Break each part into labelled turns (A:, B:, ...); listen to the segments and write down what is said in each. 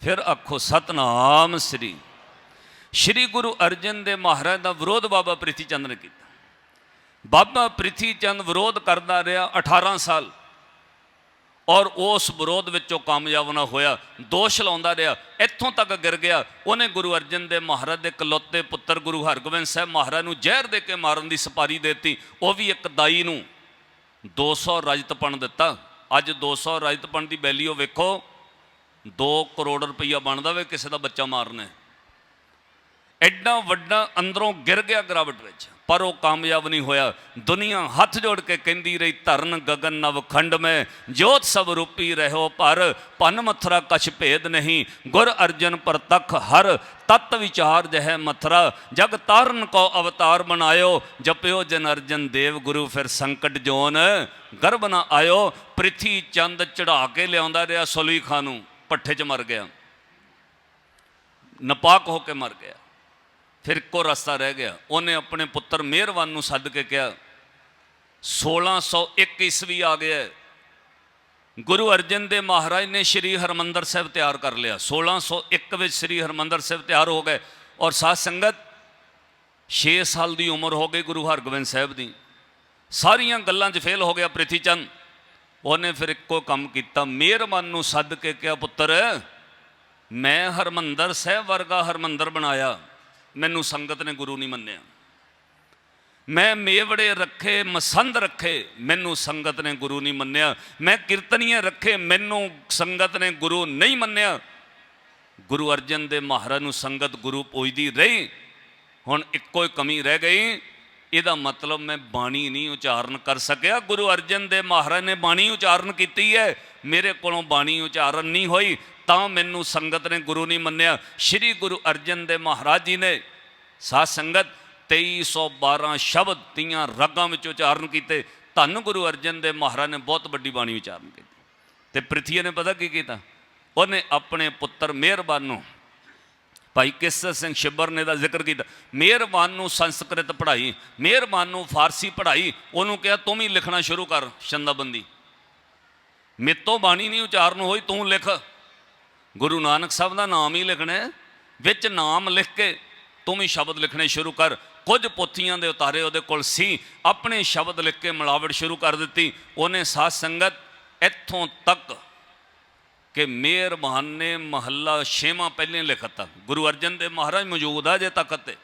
A: ਫਿਰ ਆਖੋ, ਸਤਨਾਮ ਸ੍ਰੀ। ਸ੍ਰੀ ਗੁਰੂ ਅਰਜਨ ਦੇ ਮਹਾਰਾਜ ਦਾ ਵਿਰੋਧ ਬਾਬਾ ਪ੍ਰਿਥੀ ਚੰਦ ਨੇ ਕੀਤਾ। ਬਾਬਾ ਪ੍ਰਿਥੀ ਚੰਦ ਵਿਰੋਧ ਕਰਦਾ ਰਿਹਾ 18 ਸਾਲ। ਔਰ ਉਸ ਵਿਰੋਧ ਵਿੱਚੋਂ ਕਾਮਯਾਬ ਨਾ ਹੋਇਆ, ਦੋਸ਼ ਲਾਉਂਦਾ ਰਿਹਾ, ਇੱਥੋਂ ਤੱਕ ਗਿਰ ਗਿਆ। ਉਹਨੇ ਗੁਰੂ ਅਰਜਨ ਦੇ ਮਹਾਰਾਜ ਦੇ ਇਕਲੌਤੇ ਪੁੱਤਰ ਗੁਰੂ ਹਰਗੋਬਿੰਦ ਸਾਹਿਬ ਮਹਾਰਾਜ ਨੂੰ ਜ਼ਹਿਰ ਦੇ ਕੇ ਮਾਰਨ ਦੀ ਸਪਾਰੀ ਦਿੱਤੀ। ਉਹ ਵੀ ਇੱਕ ਦਾਈ ਨੂੰ 200 ਰਜਤਪਣ ਦਿੱਤਾ। ਅੱਜ 200 ਰਜਤਪਣ ਦੀ ਵੈਲਿਊ ਵੇਖੋ 2 ਕਰੋੜ ਰੁਪਈਆ ਬਣਦਾ ਵੇ, ਕਿਸੇ ਦਾ ਬੱਚਾ ਮਾਰਨੇ ਐਡਾ ਵੱਡਾ ਅੰਦਰੋਂ ਗਿਰ ਗਿਆ ਗਰਾਵਟ ਵਿੱਚ, ਪਰ ਉਹ ਕਾਮਯਾਬ ਨਹੀਂ ਹੋਇਆ। ਦੁਨੀਆ ਹੱਥ ਜੋੜ ਕੇ ਕਹਿੰਦੀ ਰਹੀ, ਧਰਨ ਗगन ਨਵ ਖੰਡ ਮੈਂ, ਜੋਤ ਸਭ ਰੂਪੀ ਰਹਿਓ ਪਰ, ਭਨ ਮਥਰਾ ਕਛ ਭੇਦ ਨਹੀਂ। ਗੁਰ ਅਰਜਨ ਪ੍ਰਤਖ ਹਰ, ਤਤ ਵਿਚਾਰ ਜਹ ਮਥਰਾ। ਜਗ ਤਾਰਨ ਕੋ ਅਵਤਾਰ ਬਣਾਇਓ, ਜਪਿਓ ਜਨ ਅਰਜਨ ਦੇਵ ਗੁਰੂ, ਫਿਰ ਸੰਕਟ ਜੋਨ, ਗਰਭ ਨਾ ਆਇਓ। ਪ੍ਰਿਥੀ ਚੰਦ ਚੜਾ ਕੇ ਲਿਆਉਂਦਾ ਰਿਹਾ ਸੁਲੀਖਾਂ ਨੂੰ। ਪੱਠੇ 'ਚ ਮਰ ਗਿਆ। ਨਪਾਕ ਹੋ ਕੇ ਮਰ ਗਿਆ। ਫਿਰ ਇੱਕੋ ਰਸਤਾ ਰਹਿ ਗਿਆ। ਉਹਨੇ ਆਪਣੇ ਪੁੱਤਰ ਮਿਹਰਵਾਨ ਨੂੰ ਸੱਦ ਕੇ ਕਿਹਾ 1601 ਈਸਵੀ ਆ ਗਿਆ ਗੁਰੂ ਅਰਜਨ ਦੇ ਮਹਾਰਾਜ ਨੇ ਸ੍ਰੀ ਹਰਮੰਦਰ ਸਾਹਿਬ ਤਿਆਰ ਕਰ ਲਿਆ। 1601 ਵਿੱਚ ਸ੍ਰੀ ਹਰਮੰਦਰ ਸਾਹਿਬ ਤਿਆਰ ਹੋ ਗਏ ਔਰ ਸਾਧ ਸੰਗਤ 6 ਸਾਲ ਦੀ ਉਮਰ ਹੋ ਗਈ ਗੁਰੂ ਹਰਗੋਬਿੰਦ ਸਾਹਿਬ ਦੀ। ਸਾਰੀਆਂ ਗੱਲਾਂ 'ਚ ਫੇਲ ਹੋ ਗਿਆ ਪ੍ਰਿਥੀ ਚੰਦ। ਉਹਨੇ ਫਿਰ ਇੱਕੋ ਕੰਮ ਕੀਤਾ ਮਿਹਰਬਾਨ ਨੂੰ ਸੱਦ ਕੇ ਕਿਹਾ, ਪੁੱਤਰ, ਮੈਂ ਹਰਮੰਦਰ ਸਾਹਿਬ ਵਰਗਾ ਹਰਮੰਦਰ ਬਣਾਇਆ, ਮੈਨੂੰ ਸੰਗਤ ਨੇ ਗੁਰੂ ਨਹੀਂ ਮੰਨਿਆ। ਮੈਂ ਮੇਵੜੇ ਰੱਖੇ, ਮਸੰਦ ਰੱਖੇ, ਮੈਨੂੰ ਸੰਗਤ ਨੇ ਗੁਰੂ ਨਹੀਂ ਮੰਨਿਆ। ਮੈਂ ਕੀਰਤਨੀਏ ਰੱਖੇ, ਮੈਨੂੰ ਸੰਗਤ ਨੇ ਗੁਰੂ ਨਹੀਂ ਮੰਨਿਆ। ਗੁਰੂ ਅਰਜਨ ਦੇ ਮਹਾਰਾਜ ਨੂੰ ਸੰਗਤ ਗੁਰੂ ਪੁੱਜਦੀ ਰਹੀ, ਹੁਣ ਇੱਕੋ ਹੀ ਕਮੀ ਰਹਿ ਗਈ। ਇਹਦਾ ਮਤਲਬ ਮੈਂ ਬਾਣੀ ਨਹੀਂ ਉਚਾਰਨ ਕਰ ਸਕਿਆ। ਗੁਰੂ ਅਰਜਨ ਦੇ ਮਹਾਰਾਜ ਨੇ ਬਾਣੀ ਉਚਾਰਨ ਕੀਤੀ ਹੈ। ਮੇਰੇ ਕੋਲੋਂ ਬਾਣੀ ਉਚਾਰਨ ਨਹੀਂ ਹੋਈ, ਤਾਂ ਮੈਨੂੰ ਸੰਗਤ ਨੇ ਗੁਰੂ ਨਹੀਂ ਮੰਨਿਆ। ਸ੍ਰੀ ਗੁਰੂ ਅਰਜਨ ਦੇ ਮਹਾਰਾਜ ਜੀ ਨੇ ਸਾਧ ਸੰਗਤ 2312 ਸ਼ਬਦ ਤੀਆਂ ਰਾਗਾਂ ਵਿੱਚ ਉਚਾਰਨ ਕੀਤੇ। ਧੰਨ ਗੁਰੂ ਅਰਜਨ ਦੇ ਮਹਾਰਾਜ ਨੇ ਬਹੁਤ ਵੱਡੀ ਬਾਣੀ ਉਚਾਰਨ ਕੀਤੀ। ਤੇ ਪ੍ਰਿਥੀ ਨੇ ਪਤਾ ਕੀ ਕੀਤਾ? ਉਹਨੇ ਆਪਣੇ ਪੁੱਤਰ ਮਿਹਰਬਾਨ ਨੂੰ ਭਾਈ ਕਿਸਰ ਸਿੰਘ ਸ਼ਿਬਰ ਨੇ ਦਾ ਜ਼ਿਕਰ ਕੀਤਾ, ਮਿਹਰਬਾਨ ਨੂੰ ਸੰਸਕ੍ਰਿਤ ਪੜ੍ਹਾਈ, ਮਿਹਰਬਾਨ ਨੂੰ ਫਾਰਸੀ ਪੜ੍ਹਾਈ, ਉਹਨੂੰ ਕਿਹਾ ਤੂੰ ਵੀ ਲਿਖਣਾ ਸ਼ੁਰੂ ਕਰ ਛੰਦਾਬੰਦੀ। ਮੇਤੋਂ ਬਾਣੀ ਨਹੀਂ ਉਚਾਰਨ ਹੋਈ, ਤੂੰ ਲਿਖ। ਗੁਰੂ ਨਾਨਕ ਸਾਹਿਬ ਦਾ ਨਾਮ ਹੀ ਲਿਖਣਾ ਵਿੱਚ ਨਾਮ ਲਿਖ ਕੇ ਤੂੰ ਵੀ ਸ਼ਬਦ ਲਿਖਣੇ ਸ਼ੁਰੂ ਕਰ। ਕੁਝ ਪੋਥੀਆਂ ਦੇ ਉਤਾਰੇ ਉਹਦੇ ਕੋਲ ਸੀ, ਆਪਣੇ ਸ਼ਬਦ ਲਿਖ ਕੇ ਮਿਲਾਵਟ ਸ਼ੁਰੂ ਕਰ ਦਿੱਤੀ। ਉਹਨੇ ਸਾਧ ਸੰਗਤ ਇੱਥੋਂ ਤੱਕ ਕਿ ਮੇਰ ਨੇ ਮਹੱਲਾ ਛੇਵਾਂ ਪਹਿਲੇ ਲਿਖਤਾ। ਗੁਰੂ ਅਰਜਨ ਦੇ ਮਹਾਰਾਜ ਮੌਜੂਦ ਆ ਜੇ ਤਖਤ ਤੇ।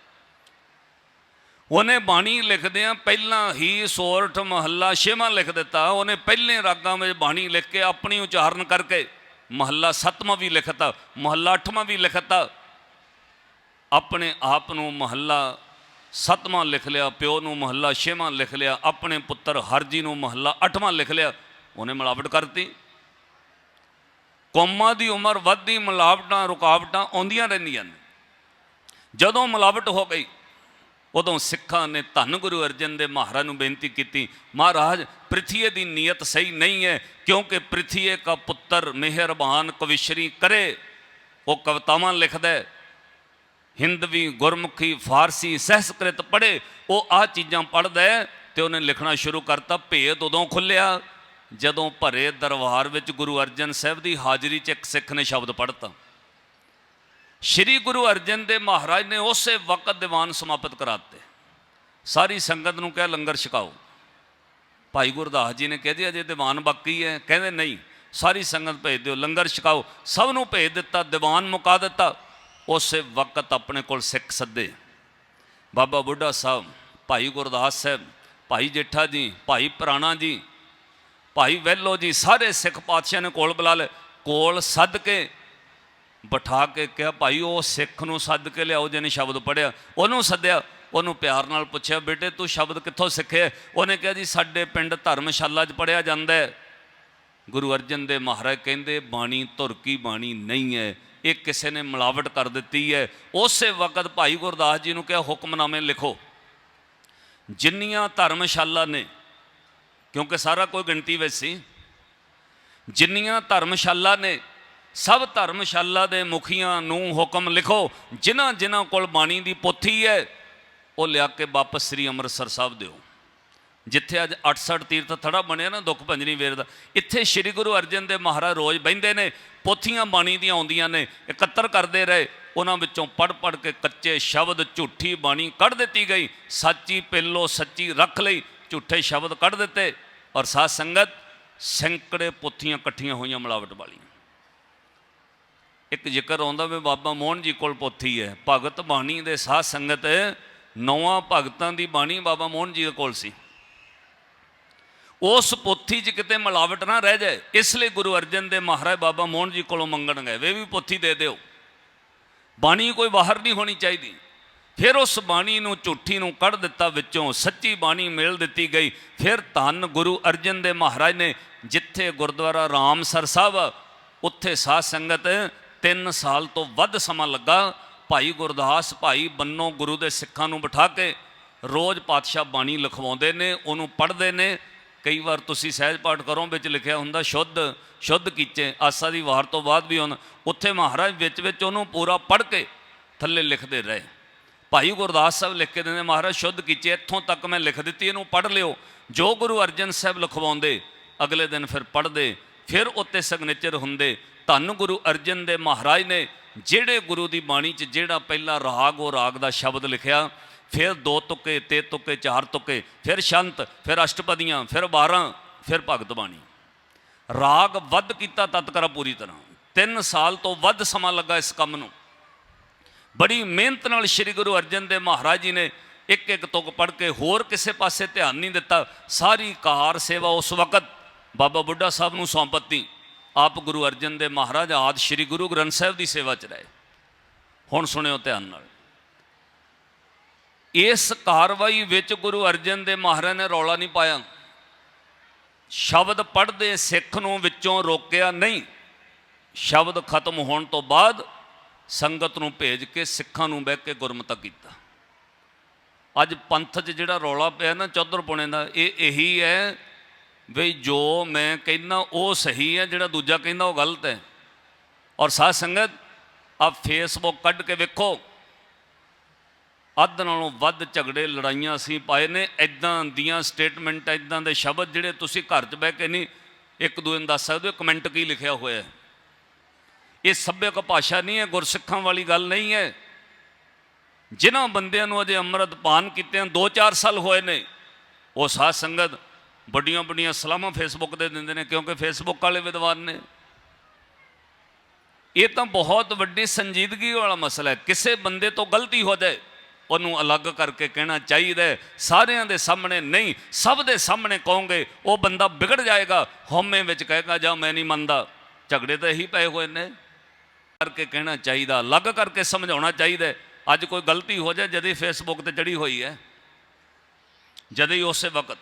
A: ਉਹਨੇ ਬਾਣੀ ਲਿਖਦਿਆਂ ਪਹਿਲਾਂ ਹੀ ਸੋਰਠ ਮਹੱਲਾ ਛੇਵਾਂ ਲਿਖ ਦਿੱਤਾ। ਉਹਨੇ ਪਹਿਲੇ ਰਾਗਾਂ ਵਿੱਚ ਬਾਣੀ ਲਿਖ ਕੇ ਆਪਣੀ ਉਚਾਰਨ ਕਰਕੇ ਮਹੱਲਾ ਸੱਤਵਾਂ ਵੀ ਲਿਖਤਾ ਮਹੱਲਾ ਅੱਠਵਾਂ ਵੀ ਲਿਖਤਾ ਆਪਣੇ ਆਪ ਨੂੰ ਮਹੱਲਾ ਸੱਤਵਾਂ ਲਿਖ ਲਿਆ, ਪਿਓ ਨੂੰ ਮਹੱਲਾ ਛੇਵਾਂ ਲਿਖ ਲਿਆ, ਆਪਣੇ ਪੁੱਤਰ ਹਰਜੀ ਨੂੰ ਮਹੱਲਾ ਅੱਠਵਾਂ ਲਿਖ ਲਿਆ। ਉਹਨੇ ਮਿਲਾਵਟ ਕਰਤੀ ਕੌਮਾਂ ਦੀ ਉਮਰ ਵੱਧਦੀ, ਮਿਲਾਵਟਾਂ, ਰੁਕਾਵਟਾਂ ਆਉਂਦੀਆਂ ਰਹਿੰਦੀਆਂ ਨੇ। ਜਦੋਂ ਮਿਲਾਵਟ ਹੋ ਗਈ, ਉਦੋਂ ਸਿੱਖਾਂ ਨੇ ਧੰਨ ਗੁਰੂ ਅਰਜਨ ਦੇ ਮਹਾਰਾਜ ਨੂੰ ਬੇਨਤੀ ਕੀਤੀ, ਮਹਾਰਾਜ ਪ੍ਰਿਥੀਏ ਦੀ ਨੀਅਤ ਸਹੀ ਨਹੀਂ ਹੈ, ਕਿਉਂਕਿ ਪ੍ਰਿਥੀਏ ਦਾ ਪੁੱਤਰ ਮਿਹਰਬਾਨ ਕਵਿਸ਼ਰੀ ਕਰੇ। ਉਹ ਕਵਿਤਾਵਾਂ ਲਿਖਦਾ ਹੈ, ਹਿੰਦਵੀ ਗੁਰਮੁਖੀ ਫਾਰਸੀ ਸਹਿਸਕ੍ਰਿਤ ਪੜ੍ਹੇ। ਉਹ ਆ ਚੀਜ਼ਾਂ ਪੜ੍ਹਦਾ ਹੈ ਤੇ ਉਹਨੇ ਲਿਖਣਾ ਸ਼ੁਰੂ ਕਰਤਾ, ਭੇਦ ਉਦੋਂ ਖੁੱਲਿਆ ਜਦੋਂ ਭਰੇ ਦਰਬਾਰ ਵਿੱਚ ਗੁਰੂ ਅਰਜਨ ਸਾਹਿਬ ਦੀ ਹਾਜ਼ਰੀ 'ਚ ਇੱਕ ਸਿੱਖ ਨੇ ਸ਼ਬਦ ਪੜ੍ਹਤਾ। ਸ਼੍ਰੀ ਗੁਰੂ ਅਰਜਨ ਦੇ ਮਹਾਰਾਜ ਨੇ ਉਸੇ ਵਕਤ ਦੀਵਾਨ ਸਮਾਪਤ ਕਰਾਤੇ। ਸਾਰੀ ਸੰਗਤ ਨੂੰ ਕਿਹਾ, ਲੰਗਰ ਛਕਾਓ। ਭਾਈ ਗੁਰਦਾਸ ਜੀ ਨੇ ਕਹਦੇ ਅਜੇ ਦੀਵਾਨ ਬਾਕੀ ਹੈ। ਕਹਿੰਦੇ, ਨਹੀਂ, ਸਾਰੀ ਸੰਗਤ ਭੇਜ ਦਿਓ, ਲੰਗਰ ਛਕਾਓ। ਸਭ ਨੂੰ ਭੇਜ ਦਿੱਤਾ, ਦੀਵਾਨ ਮੁਕਾ ਦਿੱਤਾ। ਉਸੇ ਵਕਤ ਆਪਣੇ ਕੋਲ ਸਿੱਖ ਸੱਦੇ। ਬਾਬਾ ਬੁੱਢਾ ਸਾਹਿਬ, ਭਾਈ ਗੁਰਦਾਸ ਸਾਹਿਬ, ਭਾਈ ਜੇਠਾ ਜੀ, ਭਾਈ ਪ੍ਰਾਣਾ ਜੀ ਭਾਈ ਵੈਲੋ ਜੀ, ਸਾਰੇ ਸਿੱਖ ਪਾਤਸ਼ਾਹ ਨੇ ਕੋਲ ਬੁਲਾ ਲਏ। ਕੋਲ ਸੱਦ ਕੇ ਬਿਠਾ ਕੇ ਕਿਹਾ, ਭਾਈ ਉਹ ਸਿੱਖ ਨੂੰ ਸੱਦ ਕੇ ਲਿਆਓ ਜਿਹਨੇ ਸ਼ਬਦ ਪੜਿਆ ਉਹਨੂੰ ਸੱਦਿਆ, ਉਹਨੂੰ ਪਿਆਰ ਨਾਲ ਪੁੱਛਿਆ, ਬੇਟੇ, ਤੂੰ ਸ਼ਬਦ ਕਿੱਥੋਂ ਸਿੱਖਿਆ? ਉਹਨੇ ਕਿਹਾ, ਜੀ, ਸਾਡੇ ਪਿੰਡ ਧਰਮਸ਼ਾਲਾ 'ਚ ਪੜਿਆ ਜਾਂਦਾ ਹੈ। ਗੁਰੂ ਅਰਜਨ ਦੇ ਮਹਾਰਾਜ ਕਹਿੰਦੇ, ਬਾਣੀ ਧੁਰ ਕੀ ਬਾਣੀ ਨਹੀਂ ਹੈ। ਇਹ ਕਿਸੇ ਨੇ ਮਿਲਾਵਟ ਕਰ ਦਿੱਤੀ ਹੈ। ਉਸੇ ਵਕਤ ਭਾਈ ਗੁਰਦਾਸ ਜੀ ਨੂੰ ਕਿਹਾ, ਹੁਕਮਨਾਮੇ ਲਿਖੋ। ਜਿੰਨੀਆਂ ਧਰਮਸ਼ਾਲਾ ਨੇ ਕਿਉਂਕਿ ਸਾਰਾ ਕੋਈ ਗਿਣਤੀ ਵਿੱਚ ਸੀ। ਜਿੰਨੀਆਂ ਧਰਮਸ਼ਾਲਾ ਨੇ, ਸਭ ਧਰਮਸ਼ਾਲਾ ਦੇ ਮੁਖੀਆਂ ਨੂੰ ਹੁਕਮ ਲਿਖੋ, ਜਿਨ੍ਹਾਂ ਜਿਨ੍ਹਾਂ ਕੋਲ ਬਾਣੀ ਦੀ ਪੋਥੀ ਹੈ, ਉਹ ਲਿਆ ਕੇ ਵਾਪਸ ਸ੍ਰੀ ਅੰਮ੍ਰਿਤਸਰ ਸਾਹਿਬ ਦਿਓ। ਜਿੱਥੇ ਅੱਜ 68 ਤੀਰਥ ਥੜਾ ਬਣਿਆ ਨਾ ਦੁੱਖ ਭੰਜਨੀ ਵੇਰ ਦਾ, ਇੱਥੇ ਸ੍ਰੀ ਗੁਰੂ ਅਰਜਨ ਦੇਵ ਮਹਾਰਾਜ ਰੋਜ਼ ਬਹਿੰਦੇ ਨੇ, ਪੋਥੀਆਂ ਬਾਣੀ ਦੀਆਂ ਆਉਂਦੀਆਂ ਨੇ, ਇਕੱਤਰ ਕਰਦੇ ਰਹੇ, ਉਹਨਾਂ ਵਿੱਚੋਂ ਪੜ ਪੜ ਕੇ ਕੱਚੇ ਸ਼ਬਦ, ਝੂਠੀ ਬਾਣੀ ਕੱਢ ਦਿੱਤੀ ਗਈ, ਸੱਚੀ ਪਿੱਲੋ ਸੱਚੀ ਰੱਖ ਲਈ, ਝੂਠੇ ਸ਼ਬਦ ਕੱਢ ਦਿੱਤੇ। ਔਰ ਸਾਧ ਸੰਗਤ ਸੈਂਕੜੇ ਪੋਥੀਆਂ ਇਕੱਠੀਆਂ ਹੋਈਆਂ ਮਿਲਾਵਟ ਵਾਲੀਆਂ। ਇੱਕ ਜ਼ਿਕਰ ਆਉਂਦਾ ਵੀ ਬਾਬਾ ਮੋਹਨ ਜੀ ਕੋਲ ਪੋਥੀ ਹੈ। ਭਗਤ ਬਾਣੀ ਦੇ ਸਾਧ ਸੰਗਤ ਨੌਵਾਂ ਭਗਤਾਂ ਦੀ ਬਾਣੀ ਬਾਬਾ ਮੋਹਨ ਜੀ ਦੇ ਕੋਲ ਸੀ। ਉਸ ਪੋਥੀ 'ਚ ਕਿਤੇ ਮਿਲਾਵਟ ਨਾ ਰਹਿ ਜਾਏ, ਇਸ ਲਈ ਗੁਰੂ ਅਰਜਨ ਦੇ ਮਹਾਰਾਜ ਬਾਬਾ ਮੋਹਨ ਜੀ ਕੋਲੋਂ ਮੰਗਣ ਗਏ, ਵੇ ਵੀ ਪੋਥੀ ਦੇ ਦਿਓ। ਬਾਣੀ ਕੋਈ ਬਾਹਰ ਨਹੀਂ ਹੋਣੀ ਚਾਹੀਦੀ। ਫਿਰ ਉਸ ਬਾਣੀ ਨੂੰ ਝੂਠੀ ਨੂੰ ਕੱਢ ਦਿੱਤਾ ਵਿੱਚੋਂ ਸੱਚੀ ਬਾਣੀ ਮਿਲ ਦਿੱਤੀ ਗਈ। ਫਿਰ ਧੰਨ ਗੁਰੂ ਅਰਜਨ ਦੇ ਮਹਾਰਾਜ ਨੇ ਜਿੱਥੇ ਗੁਰਦੁਆਰਾ ਰਾਮਸਰ ਸਾਹਿਬ ਆ, ਉੱਥੇ ਸਾਧ ਸੰਗਤ 3 ਸਾਲ ਤੋਂ ਵੱਧ ਸਮਾਂ ਲੱਗਾ। ਭਾਈ ਗੁਰਦਾਸ ਭਾਈ ਬੰਨੋ ਗੁਰੂ ਦੇ ਸਿੱਖਾਂ ਨੂੰ ਬਿਠਾ ਕੇ ਰੋਜ਼ ਪਾਤਸ਼ਾਹ ਬਾਣੀ ਲਿਖਵਾਉਂਦੇ ਨੇ ਉਹਨੂੰ ਪੜ੍ਹਦੇ ਨੇ। ਕਈ ਵਾਰ ਤੁਸੀਂ ਸਹਿਜ ਪਾਠ ਕਰੋ ਵਿੱਚ ਲਿਖਿਆ ਹੁੰਦਾ ਸ਼ੁੱਧ ਸ਼ੁੱਧ ਕੀਚੇ ਆਸਾ ਦੀ ਵਾਰ ਤੋਂ ਬਾਅਦ ਵੀ ਹੁਣ ਉੱਥੇ ਮਹਾਰਾਜ ਵਿੱਚ ਵਿੱਚ ਉਹਨੂੰ ਪੂਰਾ ਪੜ੍ਹ ਕੇ ਥੱਲੇ ਲਿਖਦੇ ਰਹੇ। ਭਾਈ ਗੁਰਦਾਸ ਸਾਹਿਬ ਲਿਖ ਕੇ ਦਿੰਦੇ, ਮਹਾਰਾਜ, ਸ਼ੁੱਧ ਕੀਚੇ, ਇੱਥੋਂ ਤੱਕ ਮੈਂ ਲਿਖ ਦਿੱਤੀ, ਇਹਨੂੰ ਪੜ੍ਹ ਲਿਓ। ਜੋ ਗੁਰੂ ਅਰਜਨ ਸਾਹਿਬ ਲਿਖਵਾਉਂਦੇ, ਅਗਲੇ ਦਿਨ ਫਿਰ ਪੜ੍ਹਦੇ, ਫਿਰ ਉੱਤੇ ਸਿਗਨੇਚਰ ਹੁੰਦੇ। ਧੰਨ ਗੁਰੂ ਅਰਜਨ ਦੇ ਮਹਾਰਾਜ ਨੇ ਜਿਹੜੇ ਗੁਰੂ ਦੀ ਬਾਣੀ 'ਚ ਜਿਹੜਾ ਪਹਿਲਾ ਰਾਗ, ਉਹ ਰਾਗ ਦਾ ਸ਼ਬਦ ਲਿਖਿਆ, ਫਿਰ ਦੋ ਤੁਕੇ ਤੇ ਤੁਕੇ, ਚਾਰ ਤੁਕੇ, ਫਿਰ ਸ਼ੰਤ, ਫਿਰ ਅਸ਼ਟਪਦੀਆਂ, ਫਿਰ 12 ਫਿਰ ਭਗਤ ਬਾਣੀ। ਰਾਗ ਵੱਧ ਕੀਤਾ ਤਤਕਰਾ ਪੂਰੀ ਤਰ੍ਹਾਂ। 3 ਸਾਲ ਤੋਂ ਵੱਧ ਸਮਾਂ ਲੱਗਾ ਇਸ ਕੰਮ ਨੂੰ। ਬੜੀ ਮਿਹਨਤ ਨਾਲ ਸ੍ਰੀ ਗੁਰੂ ਅਰਜਨ ਦੇਵ ਮਹਾਰਾਜ ਜੀ ਨੇ ਇੱਕ ਇੱਕ ਤੁਕ ਪੜ੍ਹ ਕੇ ਹੋਰ ਕਿਸੇ ਪਾਸੇ ਧਿਆਨ ਨਹੀਂ ਦਿੱਤਾ। ਸਾਰੀ ਕਾਰ ਸੇਵਾ ਉਸ ਵਕਤ ਬਾਬਾ ਬੁੱਢਾ ਸਾਹਿਬ ਨੂੰ ਸੌਂਪਤੀ ਆਪ ਗੁਰੂ ਅਰਜਨ ਦੇਵ ਮਹਾਰਾਜ ਆਦ ਸ੍ਰੀ ਗੁਰੂ ਗ੍ਰੰਥ ਸਾਹਿਬ ਦੀ ਸੇਵਾ ਚ ਰਹੇ। ਹੁਣ ਸੁਣਿਓ ਧਿਆਨ ਨਾਲ। ਇਸ ਕਾਰਵਾਈ ਵਿੱਚ ਗੁਰੂ ਅਰਜਨ ਦੇਵ ਮਹਾਰਾਜ ਨੇ ਰੌਲਾ ਨਹੀਂ ਪਾਇਆ। ਸ਼ਬਦ ਪੜ੍ਹਦੇ ਸਿੱਖ ਨੂੰ ਵਿੱਚੋਂ ਰੋਕਿਆ ਨਹੀਂ। ਸ਼ਬਦ ਖਤਮ ਹੋਣ ਤੋਂ ਬਾਅਦ ਸੰਗਤ ਨੂੰ ਭੇਜ ਕੇ ਸਿੱਖਾਂ ਨੂੰ ਬਹਿ ਕੇ ਗੁਰਮਤਿ ਕੀਤਾ। ਅੱਜ ਪੰਥ 'ਚ ਜਿਹੜਾ ਰੌਲਾ ਪਿਆ ਨਾ ਚੌਧਰ ਪੁਣੇ ਦਾ, ਇਹ ਇਹੀ ਹੈ ਵੀ ਜੋ ਮੈਂ ਕਹਿੰਦਾ ਉਹ ਸਹੀ ਹੈ, ਜਿਹੜਾ ਦੂਜਾ ਕਹਿੰਦਾ ਉਹ ਗਲਤ ਹੈ। ਔਰ ਸਾਧ ਸੰਗਤ ਆ ਫੇਸਬੁੱਕ ਕੱਢ ਕੇ ਵੇਖੋ, ਅੱਧ ਨਾਲੋਂ ਵੱਧ ਝਗੜੇ, ਲੜਾਈਆਂ ਅਸੀਂ ਪਾਏ ਨੇ ਐਦਾਂ ਦੀਆਂ ਸਟੇਟਮੈਂਟ ਐਦਾਂ ਦੇ ਸ਼ਬਦ ਜਿਹੜੇ ਤੁਸੀਂ ਘਰ 'ਚ ਬਹਿ ਕੇ ਨਹੀਂ ਇੱਕ ਦੂਜੇ ਨੂੰ ਦੱਸ ਸਕਦੇ ਹੋ ਕਮੈਂਟ ਕੀ ਲਿਖਿਆ ਹੋਇਆ ਹੈ। ਇਹ ਸੱਭਿਅਕ ਭਾਸ਼ਾ ਨਹੀਂ ਹੈ, ਗੁਰਸਿੱਖਾਂ ਵਾਲੀ ਗੱਲ ਨਹੀਂ ਹੈ। ਜਿਨ੍ਹਾਂ ਬੰਦਿਆਂ ਨੂੰ ਅਜੇ ਅੰਮ੍ਰਿਤ ਪਾਨ ਕੀਤਿਆਂ 2-4 ਸਾਲ ਹੋਏ ਨੇ। ਉਹ ਸਾਧ ਸੰਗਤ ਵੱਡੀਆਂ ਵੱਡੀਆਂ ਸਲਾਮਾਂ ਫੇਸਬੁੱਕ ਤੇ ਦਿੰਦੇ ਨੇ, ਕਿਉਂਕਿ ਫੇਸਬੁੱਕ ਵਾਲੇ ਵਿਦਵਾਨ ਨੇ। ਇਹ ਤਾਂ ਬਹੁਤ ਵੱਡੀ ਸੰਜੀਦਗੀ ਵਾਲਾ ਮਸਲਾ ਹੈ। ਕਿਸੇ ਬੰਦੇ ਤੋਂ ਗਲਤੀ ਹੋ ਜਾਏ, ਉਹਨੂੰ ਅਲੱਗ ਕਰਕੇ ਕਹਿਣਾ ਚਾਹੀਦਾ ਸਾਰਿਆਂ ਦੇ ਸਾਹਮਣੇ ਨਹੀਂ, ਸਭ ਦੇ ਸਾਹਮਣੇ ਕਹੋਗੇ, ਉਹ ਬੰਦਾ ਵਿਗੜ ਜਾਏਗਾ, ਹਉਮੈ ਵਿੱਚ ਕਹੇਗਾ, ਜਾਂ ਮੈਂ ਨਹੀਂ ਮੰਨਦਾ। ਝਗੜੇ ਤਾਂ ਇਹੀ ਪਏ ਹੋਏ ਨੇ। ਕਰਕੇ ਕਹਿਣਾ ਚਾਹੀਦਾ, ਅਲੱਗ ਕਰਕੇ ਸਮਝਾਉਣਾ ਚਾਹੀਦਾ ਅੱਜ ਕੋਈ ਗਲਤੀ ਹੋ ਜਾਏ, ਜਦੇ ਫੇਸਬੁੱਕ ਤੇ ਚੜੀ ਹੋਈ ਹੈ, ਜਦੇ ਹੀ ਉਸੇ ਵਕਤ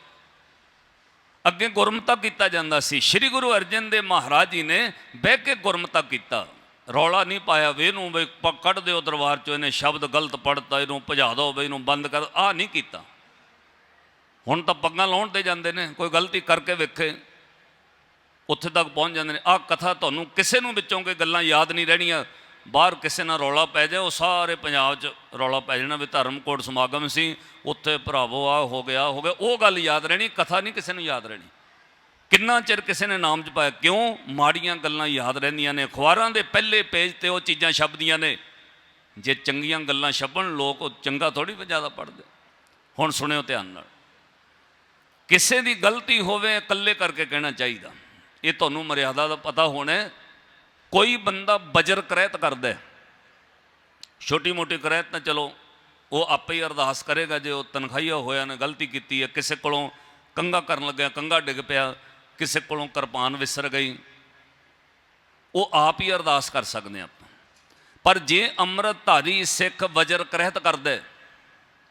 A: ਅੱਗੇ ਗੁਰਮਤਿ ਕੀਤਾ ਜਾਂਦਾ ਸੀ। ਸ੍ਰੀ ਗੁਰੂ ਅਰਜਨ ਦੇਵ ਮਹਾਰਾਜ ਜੀ ਨੇ ਬਹਿ ਕੇ ਗੁਰਮਤਿ ਕੀਤਾ। ਰੌਲਾ ਨਹੀਂ ਪਾਇਆ, ਵੀ ਇਹਨੂੰ ਵੀ ਕੱਢ ਦਿਓ ਦਰਬਾਰ ਚੋਂ, ਇਹਨੇ ਸ਼ਬਦ ਗਲਤ ਪੜਤਾ ਇਹਨੂੰ ਭਜਾ ਦਿਓ ਵੀ ਇਹਨੂੰ ਬੰਦ ਕਰ ਆ ਨਹੀਂ ਕੀਤਾ। ਹੁਣ ਤਾਂ ਪੱਗਾਂ ਲਾਉਣ ਤੇ ਜਾਂਦੇ ਨੇ, ਕੋਈ ਗਲਤੀ ਕਰਕੇ ਵੇਖੇ। ਉੱਥੇ ਤੱਕ ਪਹੁੰਚ ਜਾਂਦੇ ਨੇ। ਆਹ ਕਥਾ ਤੁਹਾਨੂੰ ਕਿਸੇ ਨੂੰ ਵਿੱਚੋਂ ਕੋਈ ਗੱਲਾਂ ਯਾਦ ਨਹੀਂ ਰਹਿਣੀਆਂ। ਬਾਹਰ ਕਿਸੇ ਨਾਲ ਰੌਲਾ ਪੈ ਜਾਏ, ਉਹ ਸਾਰੇ ਪੰਜਾਬ 'ਚ ਰੌਲਾ ਪੈ ਜਾਣਾ ਵੀ ਧਰਮਕੋਟ ਸਮਾਗਮ ਸੀ, ਉੱਥੇ ਭਰਾਵੋ ਆ ਹੋ ਗਿਆ ਹੋ ਗਿਆ। ਉਹ ਗੱਲ ਯਾਦ ਰਹਿਣੀ, ਕਥਾ ਨਹੀਂ ਕਿਸੇ ਨੂੰ ਯਾਦ ਰਹਿਣੀ। ਕਿੰਨਾ ਚਿਰ ਕਿਸੇ ਨੇ ਨਾਮ ਚ ਪਾਇਆ ਕਿਉਂ? ਮਾੜੀਆਂ ਗੱਲਾਂ ਯਾਦ ਰਹਿੰਦੀਆਂ ਨੇ। ਅਖਬਾਰਾਂ ਦੇ ਪਹਿਲੇ ਪੇਜ ਤੇ ਉਹ ਚੀਜ਼ਾਂ ਛਪਦੀਆਂ ਨੇ। ਜੇ ਚੰਗੀਆਂ ਗੱਲਾਂ ਛਪਣ, ਲੋਕ ਉਹ ਚੰਗਾ ਥੋੜੀ ਜ਼ਿਆਦਾ ਪੜ੍ਹਦੇ। ਹੁਣ ਸੁਣਿਓ ਧਿਆਨ ਨਾਲ। ਕਿਸੇ ਦੀ ਗਲਤੀ ਹੋਵੇ, ਇਕੱਲੇ ਕਰਕੇ ਕਹਿਣਾ ਚਾਹੀਦਾ। ਇਹ ਤੁਹਾਨੂੰ ਮਰਿਆਦਾ ਦਾ ਪਤਾ ਹੋਣਾ ਕੋਈ ਬੰਦਾ ਬਜਰ ਕਰਹਿਤ ਕਰਦਾ ਹੈ। ਛੋਟੀ ਮੋਟੀ ਕਰਹਿਤ ਤਾਂ ਚਲੋ, ਉਹ ਆਪੇ ਹੀ ਅਰਦਾਸ ਕਰੇਗਾ ਜੇ ਉਹ ਤਨਖਾਹੀਆ ਹੋਇਆ ਨੇ, ਗਲਤੀ ਕੀਤੀ ਹੈ, ਕਿਸੇ ਕੋਲੋਂ ਕੰਗਾ ਕਰਨ ਲੱਗਿਆ ਕੰਗਾ ਡਿੱਗ ਪਿਆ, ਕਿਸੇ ਕੋਲੋਂ ਕਿਰਪਾਨ ਵਿਸਰ ਗਈ। ਉਹ ਆਪ ਹੀ ਅਰਦਾਸ ਕਰ ਸਕਦੇ ਆਪਾਂ। ਪਰ ਜੇ ਅੰਮ੍ਰਿਤ ਧਾਰੀ ਸਿੱਖ ਵਜਰ ਕਰਹਿਤ ਕਰਦਾ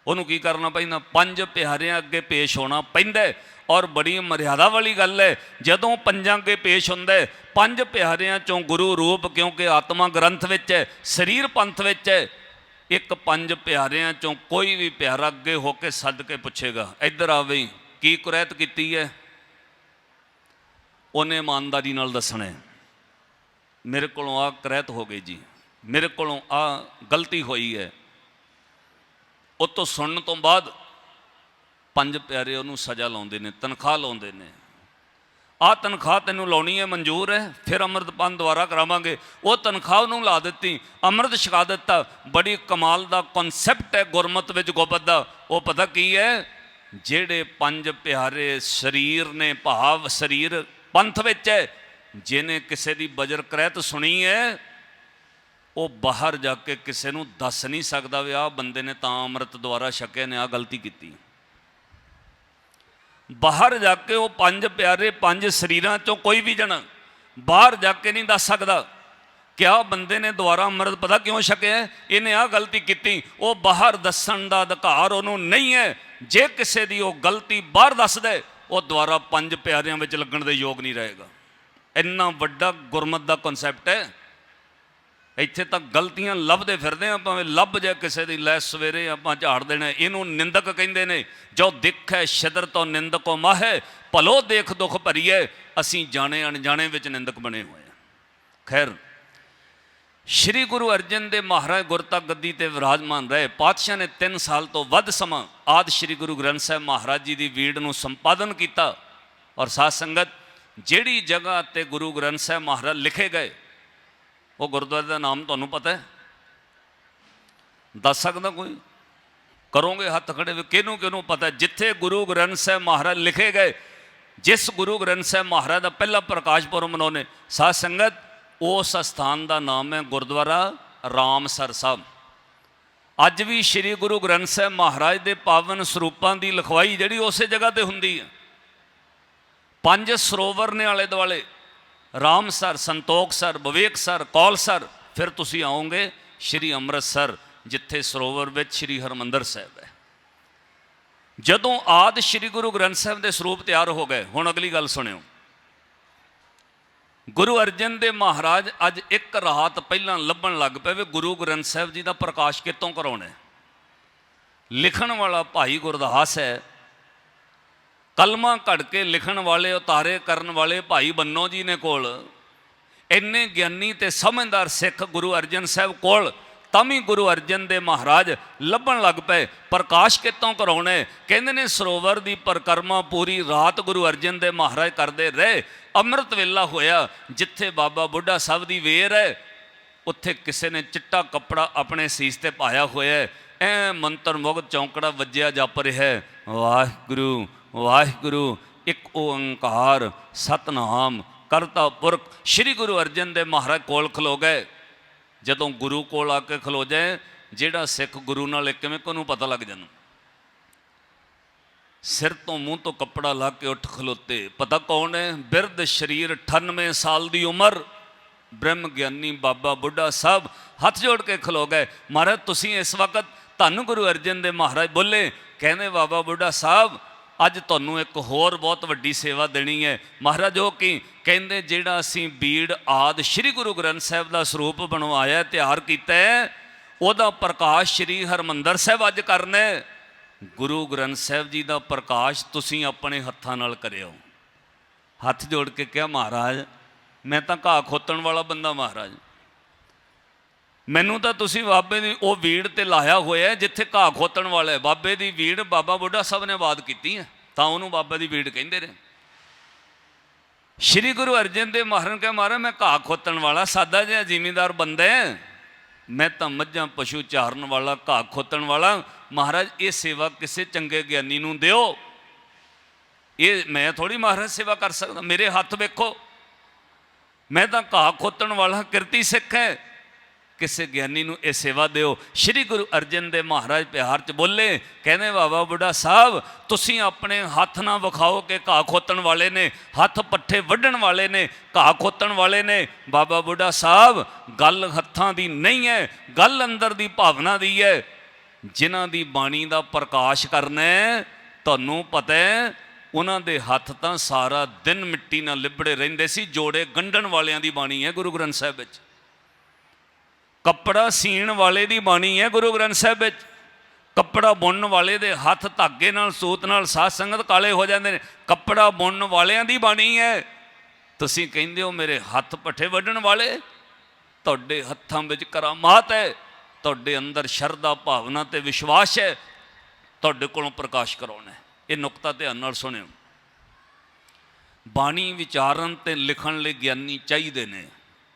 A: ਉਹਨੂੰ ਕੀ ਕਰਨਾ ਪੈਂਦਾ? ਪੰਜ ਪਿਆਰਿਆਂ ਅੱਗੇ ਪੇਸ਼ ਹੋਣਾ ਪੈਂਦਾ ਔਰ ਬੜੀ ਮਰਿਆਦਾ ਵਾਲੀ ਗੱਲ ਹੈ, ਜਦੋਂ ਪੰਜਾਂ ਅੱਗੇ ਪੇਸ਼ ਹੁੰਦਾ ਹੈ, ਪੰਜ ਪਿਆਰਿਆਂ ਚੋਂ ਗੁਰੂ ਰੂਪ ਕਿਉਂਕਿ ਆਤਮਾ ਗ੍ਰੰਥ ਵਿੱਚ ਹੈ, ਸਰੀਰ ਪੰਥ ਵਿੱਚ ਹੈ, ਇੱਕ ਪੰਜ ਪਿਆਰਿਆਂ ਚੋਂ ਕੋਈ ਵੀ ਪਿਆਰਾ ਅੱਗੇ ਹੋ ਕੇ ਸੱਦ ਕੇ ਪੁੱਛੇਗਾ, ਇੱਧਰ ਆ ਬਈ, ਕੀ ਕੁਰੈਤ ਕੀਤੀ ਹੈ? ਉਹਨੇ ਇਮਾਨਦਾਰੀ ਨਾਲ ਦੱਸਣਾ ਮੇਰੇ ਕੋਲੋਂ ਆ ਕਰੈਤ ਹੋ ਗਈ ਜੀ, ਮੇਰੇ ਕੋਲੋਂ ਆ ਗਲਤੀ ਹੋਈ ਹੈ, ਉਹ ਤੋਂ ਸੁਣਨ ਤੋਂ ਬਾਅਦ ਪੰਜ ਪਿਆਰੇ ਉਹਨੂੰ ਸਜ਼ਾ ਲਾਉਂਦੇ ਨੇ, ਤਨਖਾਹ ਲਾਉਂਦੇ ਨੇ। ਆ ਤਨਖਾਹ ਤੈਨੂੰ ਲਾਉਣੀ ਹੈ, ਮਨਜ਼ੂਰ ਹੈ, ਫਿਰ ਅੰਮ੍ਰਿਤਪਾਨ ਦੁਆਰਾ ਕਰਾਵਾਂਗੇ। ਉਹ ਤਨਖਾਹ ਉਹਨੂੰ ਲਾ ਦਿੱਤੀ, ਅੰਮ੍ਰਿਤ ਛਕਾ ਦਿੱਤਾ। ਬੜੀ ਕਮਾਲ ਦਾ ਕਨਸੈਪਟ ਹੈ, ਗੁਰਮਤ ਵਿੱਚ ਗੋਬਤ ਦਾ। ਉਹ ਪਤਾ ਕੀ ਹੈ? ਜਿਹੜੇ ਪੰਜ ਪਿਆਰੇ ਸਰੀਰ ਨੇ, ਭਾਵ ਸਰੀਰ, ਪੰਥ ਵਿੱਚ ਹੈ, ਜਿਹਨੇ ਕਿਸੇ ਦੀ ਬਜਰ ਕਰਹਿਤ ਸੁਣੀ ਹੈ, ਉਹ ਬਾਹਰ ਜਾ ਕੇ ਕਿਸੇ ਨੂੰ ਦੱਸ ਨਹੀਂ ਸਕਦਾ ਵੀ ਆਹ ਬੰਦੇ ਨੇ ਤਾਂ ਅੰਮ੍ਰਿਤ ਦੁਆਰਾ ਛਕਿਆ ਨੇ ਆ ਗਲਤੀ ਕੀਤੀ। ਬਾਹਰ ਜਾ ਕੇ ਉਹ ਪੰਜ ਪਿਆਰੇ ਪੰਜ ਸਰੀਰਾਂ ਚੋਂ ਕੋਈ ਵੀ ਜਣ ਬਾਹਰ ਜਾ ਕੇ ਨਹੀਂ ਦੱਸ ਸਕਦਾ। ਕਿਆ ਬੰਦੇ ਨੇ ਦੁਆਰਾ ਅੰਮ੍ਰਿਤ ਪਤਾ ਕਿਉਂ ਛਕਿਆ? ਇਹਨੇ ਆਹ ਗਲਤੀ ਕੀਤੀ। ਉਹ ਬਾਹਰ ਦੱਸਣ ਦਾ ਅਧਿਕਾਰ ਉਹਨੂੰ ਨਹੀਂ ਹੈ। ਜੇ ਕਿਸੇ ਦੀ ਉਹ ਗਲਤੀ ਬਾਹਰ ਦੱਸਦਾ ਉਹ ਦੁਆਰਾ ਪੰਜ ਪਿਆਰਿਆਂ ਵਿੱਚ ਲੱਗਣ ਦੇ ਯੋਗ ਨਹੀਂ ਰਹੇਗਾ। ਇੰਨਾ ਵੱਡਾ ਗੁਰਮਤ ਦਾ ਕਨਸੈਪਟ ਹੈ। ਇੱਥੇ ਤਾਂ ਗਲਤੀਆਂ ਲੱਭਦੇ ਫਿਰਦੇ ਆ, ਭਾਵੇਂ ਲੱਭ ਜਾ ਕਿਸੇ ਦੀ ਲੈ ਸਵੇਰੇ ਆਪਾਂ ਝਾੜ ਦੇਣਾ, ਇਹਨੂੰ ਨਿੰਦਕ ਕਹਿੰਦੇ ਨੇ। ਜੋ ਦਿਖੈ ਸ਼ਦਰ ਤੋਂ ਨਿੰਦਕੋ ਮਾਹੇ, ਭਲੋ ਦੇਖ ਦੁਖ ਭਰੀਏ ਅਸੀਂ ਜਾਣੇ ਅਣਜਾਣੇ ਵਿੱਚ ਨਿੰਦਕ ਬਣੇ ਹੋਏ ਆ। ਖੈਰ, ਸ਼੍ਰੀ ਗੁਰੂ ਅਰਜਨ ਦੇ ਮਹਾਰਾਜ ਗੁਰਤਾ ਗੱਦੀ ਤੇ ਵਿਰਾਜਮਾਨ ਰਹੇ, ਪਾਤਸ਼ਾਹ ਨੇ 3 ਸਾਲ ਤੋਂ ਵੱਧ ਸਮਾਂ ਆਦ ਸ਼੍ਰੀ ਗੁਰੂ ਗ੍ਰੰਥ ਸਾਹਿਬ ਮਹਾਰਾਜ ਜੀ ਦੀ ਵੀੜ ਨੂੰ ਸੰਪਾਦਨ ਕੀਤਾ। ਔਰ ਸਾਧ ਸੰਗਤ, ਜਿਹੜੀ ਜਗ੍ਹਾ ਤੇ ਗੁਰੂ ਗ੍ਰੰਥ ਸਾਹਿਬ ਮਹਾਰਾਜ ਲਿਖੇ ਗਏ ਉਹ ਗੁਰਦੁਆਰੇ ਦਾ ਨਾਮ ਤੁਹਾਨੂੰ ਪਤਾ ਹੈ? ਦੱਸ ਸਕਦਾ ਕੋਈ? ਕਰੋਗੇ ਹੱਥ ਖੜੇ ਵੀ ਕਿਹਨੂੰ ਕਿਹਨੂੰ ਪਤਾ ਜਿੱਥੇ ਗੁਰੂ ਗ੍ਰੰਥ ਸਾਹਿਬ ਮਹਾਰਾਜ ਲਿਖੇ ਗਏ, ਜਿਸ ਗੁਰੂ ਗ੍ਰੰਥ ਸਾਹਿਬ ਮਹਾਰਾਜ ਦਾ ਪਹਿਲਾ ਪ੍ਰਕਾਸ਼ ਪੁਰਬ ਮਨਾਉਣੇ ਸਾਧ ਸੰਗਤ, ਉਸ ਸਥਾਨ ਦਾ ਨਾਮ ਹੈ ਗੁਰਦੁਆਰਾ ਰਾਮਸਰ ਸਾਹਿਬ। ਅੱਜ ਵੀ ਸ੍ਰੀ ਗੁਰੂ ਗ੍ਰੰਥ ਸਾਹਿਬ ਮਹਾਰਾਜ ਦੇ ਪਾਵਨ ਸਰੂਪਾਂ ਦੀ ਲਿਖਵਾਈ ਜਿਹੜੀ ਉਸੇ ਜਗ੍ਹਾ ਤੇ ਹੁੰਦੀ ਹੈ। ਪੰਜ ਸਰੋਵਰ ਨੇ ਆਲੇ ਦੁਆਲੇ Ramsar, Santokhsar, Viveksar, Kaulsar, ਫਿਰ ਤੁਸੀਂ ਆਓਗੇ ਸ਼੍ਰੀ ਅੰਮ੍ਰਿਤਸਰ, ਜਿੱਥੇ ਸਰੋਵਰ ਵਿੱਚ ਸ਼੍ਰੀ ਹਰਮੰਦਰ ਸਾਹਿਬ ਹੈ। ਜਦੋਂ ਆਦ ਸ਼੍ਰੀ ਗੁਰੂ ਗ੍ਰੰਥ ਸਾਹਿਬ ਦੇ ਸਰੂਪ ਤਿਆਰ ਹੋ ਗਏ, ਹੁਣ ਅਗਲੀ ਗੱਲ ਸੁਣਿਓ। ਗੁਰੂ ਅਰਜਨ ਦੇ ਮਹਾਰਾਜ ਅੱਜ ਇੱਕ ਰਾਤ ਪਹਿਲਾਂ ਲੱਭਣ ਲੱਗ ਪਏ ਵੀ ਗੁਰੂ ਗ੍ਰੰਥ ਸਾਹਿਬ ਜੀ ਦਾ ਪ੍ਰਕਾਸ਼ ਕਿਤੋਂ ਕਰਾਉਣਾ ਲਿਖਣ ਵਾਲਾ ਭਾਈ ਗੁਰਦਾਸ ਹੈ ਕਲਮਾਂ ਘੜ ਕੇ ਲਿਖਣ ਵਾਲੇ, ਉਤਾਰੇ ਕਰਨ ਵਾਲੇ ਭਾਈ ਬੰਨੋ ਜੀ ਨੇ ਕੋਲ। ਇੰਨੇ ਗਿਆਨੀ ਤੇ ਸਮਝਦਾਰ ਸਿੱਖ ਗੁਰੂ ਅਰਜਨ ਸਾਹਿਬ ਕੋਲ, ਤਾਂ ਵੀ ਗੁਰੂ ਅਰਜਨ ਦੇ ਮਹਾਰਾਜ ਲੱਭਣ ਲੱਗ ਪਏ, ਪ੍ਰਕਾਸ਼ ਕਿਤੋਂ ਕਰਾਉਣੇ? ਕਹਿੰਦੇ ਨੇ ਸਰੋਵਰ ਦੀ ਪਰਕਰਮਾ ਪੂਰੀ ਰਾਤ ਗੁਰੂ ਅਰਜਨ ਦੇ ਮਹਾਰਾਜ ਕਰਦੇ ਰਹੇ, ਅੰਮ੍ਰਿਤ ਵੇਲਾ ਹੋਇਆ, ਜਿੱਥੇ ਬਾਬਾ ਬੁੱਢਾ ਸਾਹਿਬ ਦੀ ਵੇਰ ਹੈ, ਉੱਥੇ ਕਿਸੇ ਨੇ ਚਿੱਟਾ ਕੱਪੜਾ ਆਪਣੇ ਸੀਸ ਤੇ ਪਾਇਆ ਹੋਇਆ ਹੈ। ਐ ਮੰਤਰ ਮੁਗਧ ਚੌਂਕੜਾ ਵੱਜਿਆ ਜਾਪ ਰਿਹਾ ਵਾਹਿਗੁਰੂ ਵਾਹਿਗੁਰੂ, ਇੱਕ ਓੰਕਾਰ, ਸਤਨਾਮ, ਕਰਤਾ ਪੁਰਖ, ਸ੍ਰੀ ਗੁਰੂ ਅਰਜਨ ਦੇ ਮਹਾਰਾਜ ਕੋਲ ਖਲੋ ਗਏ। ਜਦੋਂ ਗੁਰੂ ਕੋਲ ਆ ਕੇ ਖਲੋ ਜਾਏ, ਜਿਹੜਾ ਸਿੱਖ ਗੁਰੂ ਨਾਲ ਇੱਕ ਕਿਵੇਂ ਕੋ ਪਤਾ ਲੱਗ ਜਾਂਦਾ ਸਿਰ ਤੋਂ ਮੂੰਹ ਤੋਂ ਕੱਪੜਾ ਲਾ ਕੇ ਉੱਠ ਖਲੋਤੇ। ਪਤਾ ਕੌਣ ਹੈ? ਬਿਰਧ ਸ਼ਰੀਰ 98 ਸਾਲ ਦੀ ਉਮਰ। ਬ੍ਰਹਮ ਗਿਆਨੀ, ਬਾਬਾ, ਬੁੱਢਾ ਸਾਹਿਬ ਹੱਥ ਜੋੜ ਕੇ ਖਲੋ ਗਏ। ਮਹਾਰਾਜ, ਤੁਸੀਂ ਇਸ ਵਕਤ ਧੰਨ ਗੁਰੂ ਅਰਜਨ ਦੇ ਮਹਾਰਾਜ ਬੋਲੇ। ਕਹਿੰਦੇ, ਬਾਬਾ, ਬੁੱਢਾ ਸਾਹਿਬ ਅੱਜ ਤੁਹਾਨੂੰ ਇੱਕ ਹੋਰ ਬਹੁਤ ਵੱਡੀ ਸੇਵਾ ਦੇਣੀ ਹੈ। ਮਹਾਰਾਜ, ਉਹ ਕੀ? ਕਹਿੰਦੇ, ਜਿਹੜਾ ਅਸੀਂ ਬੀੜ ਆਦ ਸ੍ਰੀ ਗੁਰੂ ਗ੍ਰੰਥ ਸਾਹਿਬ ਦਾ ਸਰੂਪ ਬਣਵਾਇਆ, ਤਿਆਰ ਕੀਤਾ ਹੈ, ਉਹਦਾ ਪ੍ਰਕਾਸ਼ ਸ੍ਰੀ ਹਰਮੰਦਰ ਸਾਹਿਬ ਅੱਜ ਕਰਨਾ ਹੈ। ਗੁਰੂ ਗ੍ਰੰਥ ਸਾਹਿਬ ਜੀ ਦਾ ਪ੍ਰਕਾਸ਼ ਤੁਸੀਂ ਆਪਣੇ ਹੱਥਾਂ ਨਾਲ ਕਰਿਓ। ਹੱਥ ਜੋੜ ਕੇ ਕਿਹਾ, ਮਹਾਰਾਜ, ਮੈਂ ਤਾਂ ਘਾਹ ਖੋਤਣ ਵਾਲਾ ਬੰਦਾ, ਮਹਾਰਾਜ। ਮੈਨੂੰ ਤਾਂ ਤੁਸੀਂ ਬਾਬੇ ਦੀ ਉਹ ਵੀੜ ਤੇ ਲਾਇਆ ਹੋਇਆ ਜਿੱਥੇ ਘਾਹ ਖੋਤਣ ਵਾਲਾ ਬਾਬੇ ਦੀ ਵੀੜ ਬਾਬਾ ਬੁੱਢਾ ਸਾਹਿਬ ਨੇ ਬਾਤ ਕੀਤੀ ਹੈ, ਤਾਂ ਉਹਨੂੰ ਬਾਬੇ ਦੀ ਵੀੜ ਕਹਿੰਦੇ ਨੇ। ਸ਼੍ਰੀ ਗੁਰੂ ਅਰਜਨ ਦੇਵ ਮਹਾਰਾਜ ਕਹੇ, ਮਹਾਰਾਜ, ਮੈਂ ਘਾਹ ਖੋਤਣ ਵਾਲਾ, ਸਾਦਾ ਜਿਹਾ ਜ਼ਿਮੀਂਦਾਰ ਬੰਦਾ ਹੈ। ਮੈਂ ਤਾਂ ਮੱਝਾਂ, ਪਸ਼ੂ ਚਾਰਨ ਵਾਲਾ, ਘਾਹ ਖੋਤਣ ਵਾਲਾ। ਮਹਾਰਾਜ, ਇਹ ਸੇਵਾ ਕਿਸੇ ਚੰਗੇ ਗਿਆਨੀ ਨੂੰ ਦਿਓ। ਇਹ ਮੈਂ ਥੋੜੀ ਮਹਾਰਾਜ ਸੇਵਾ ਕਰ ਸਕਦਾ, ਮੇਰੇ ਹੱਥ ਵੇਖੋ। ਮੈਂ ਤਾਂ ਘਾਹ ਖੋਤਣ ਵਾਲਾ ਕਿਰਤੀ ਸਿੱਖ ਹੈ ਕਿਸੇ ਗਿਆਨੀ ਨੂੰ ਇਹ ਸੇਵਾ ਦਿਓ। ਸ੍ਰੀ ਗੁਰੂ ਅਰਜਨ ਦੇ ਮਹਾਰਾਜ ਪਿਆਰ ਚ ਬੋਲੇ, ਕਹਿੰਦੇ, ਬਾਬਾ ਬੁੱਢਾ ਸਾਹਿਬ, ਤੁਸੀਂ ਆਪਣੇ ਹੱਥ ਨਾਲ ਵਿਖਾਓ ਕਿ ਘਾਹ ਖੋਤਣ ਵਾਲੇ ਨੇ, ਹੱਥ ਪੱਠੇ ਵੱਢਣ ਵਾਲੇ ਨੇ, ਘਾਹ ਖੋਤਣ ਵਾਲੇ ਨੇ। ਬਾਬਾ ਬੁੱਢਾ ਸਾਹਿਬ, ਗੱਲ ਹੱਥਾਂ ਦੀ ਨਹੀਂ ਹੈ ਗੱਲ ਅੰਦਰ ਦੀ ਭਾਵਨਾ ਦੀ ਹੈ ਜਿਨ੍ਹਾਂ ਦੀ ਬਾਣੀ ਦਾ ਪ੍ਰਕਾਸ਼ ਕਰਨਾ ਤੁਹਾਨੂੰ ਪਤਾ ਹੈ ਉਹਨਾਂ ਦੇ ਹੱਥ ਤਾਂ ਸਾਰਾ ਦਿਨ ਮਿੱਟੀ ਨਾਲ ਲਿਬੜੇ ਰਹਿੰਦੇ ਸੀ, ਜੋੜੇ ਗੰਢਣ ਵਾਲਿਆਂ ਦੀ ਬਾਣੀ ਹੈ ਗੁਰੂ ਗ੍ਰੰਥ ਸਾਹਿਬ ਵਿੱਚ। ਕੱਪੜਾ ਸੀਣ ਵਾਲੇ ਦੀ ਬਾਣੀ ਹੈ ਗੁਰੂ ਗ੍ਰੰਥ ਸਾਹਿਬ ਵਿੱਚ। ਕੱਪੜਾ ਬੁਣਨ ਵਾਲੇ ਦੇ ਹੱਥ ਧਾਗੇ ਨਾਲ, ਸੂਤ ਨਾਲ, ਸਾਧ ਸੰਗਤ ਕਾਲੇ ਹੋ ਜਾਂਦੇ ਨੇ। ਕੱਪੜਾ ਬੁਣਨ ਵਾਲਿਆਂ ਦੀ ਬਾਣੀ ਹੈ। ਤੁਸੀਂ ਕਹਿੰਦੇ ਹੋ ਮੇਰੇ ਹੱਥ ਪੱਠੇ ਵੱਢਣ ਵਾਲੇ? ਤੁਹਾਡੇ ਹੱਥਾਂ ਵਿੱਚ ਕਰਾਮਾਤ ਹੈ। ਤੁਹਾਡੇ ਅੰਦਰ ਸ਼ਰਧਾ ਭਾਵਨਾ ਤੇ ਵਿਸ਼ਵਾਸ ਹੈ। ਤੁਹਾਡੇ ਕੋਲੋਂ ਪ੍ਰਕਾਸ਼ ਕਰਾਉਣਾ ਇਹ ਨੁਕਤਾ ਧਿਆਨ ਨਾਲ ਸੁਣਿਓ। ਬਾਣੀ ਵਿਚਾਰਨ ਤੇ ਲਿਖਣ ਲਈ ਗਿਆਨੀ ਚਾਹੀਦੇ ਨੇ।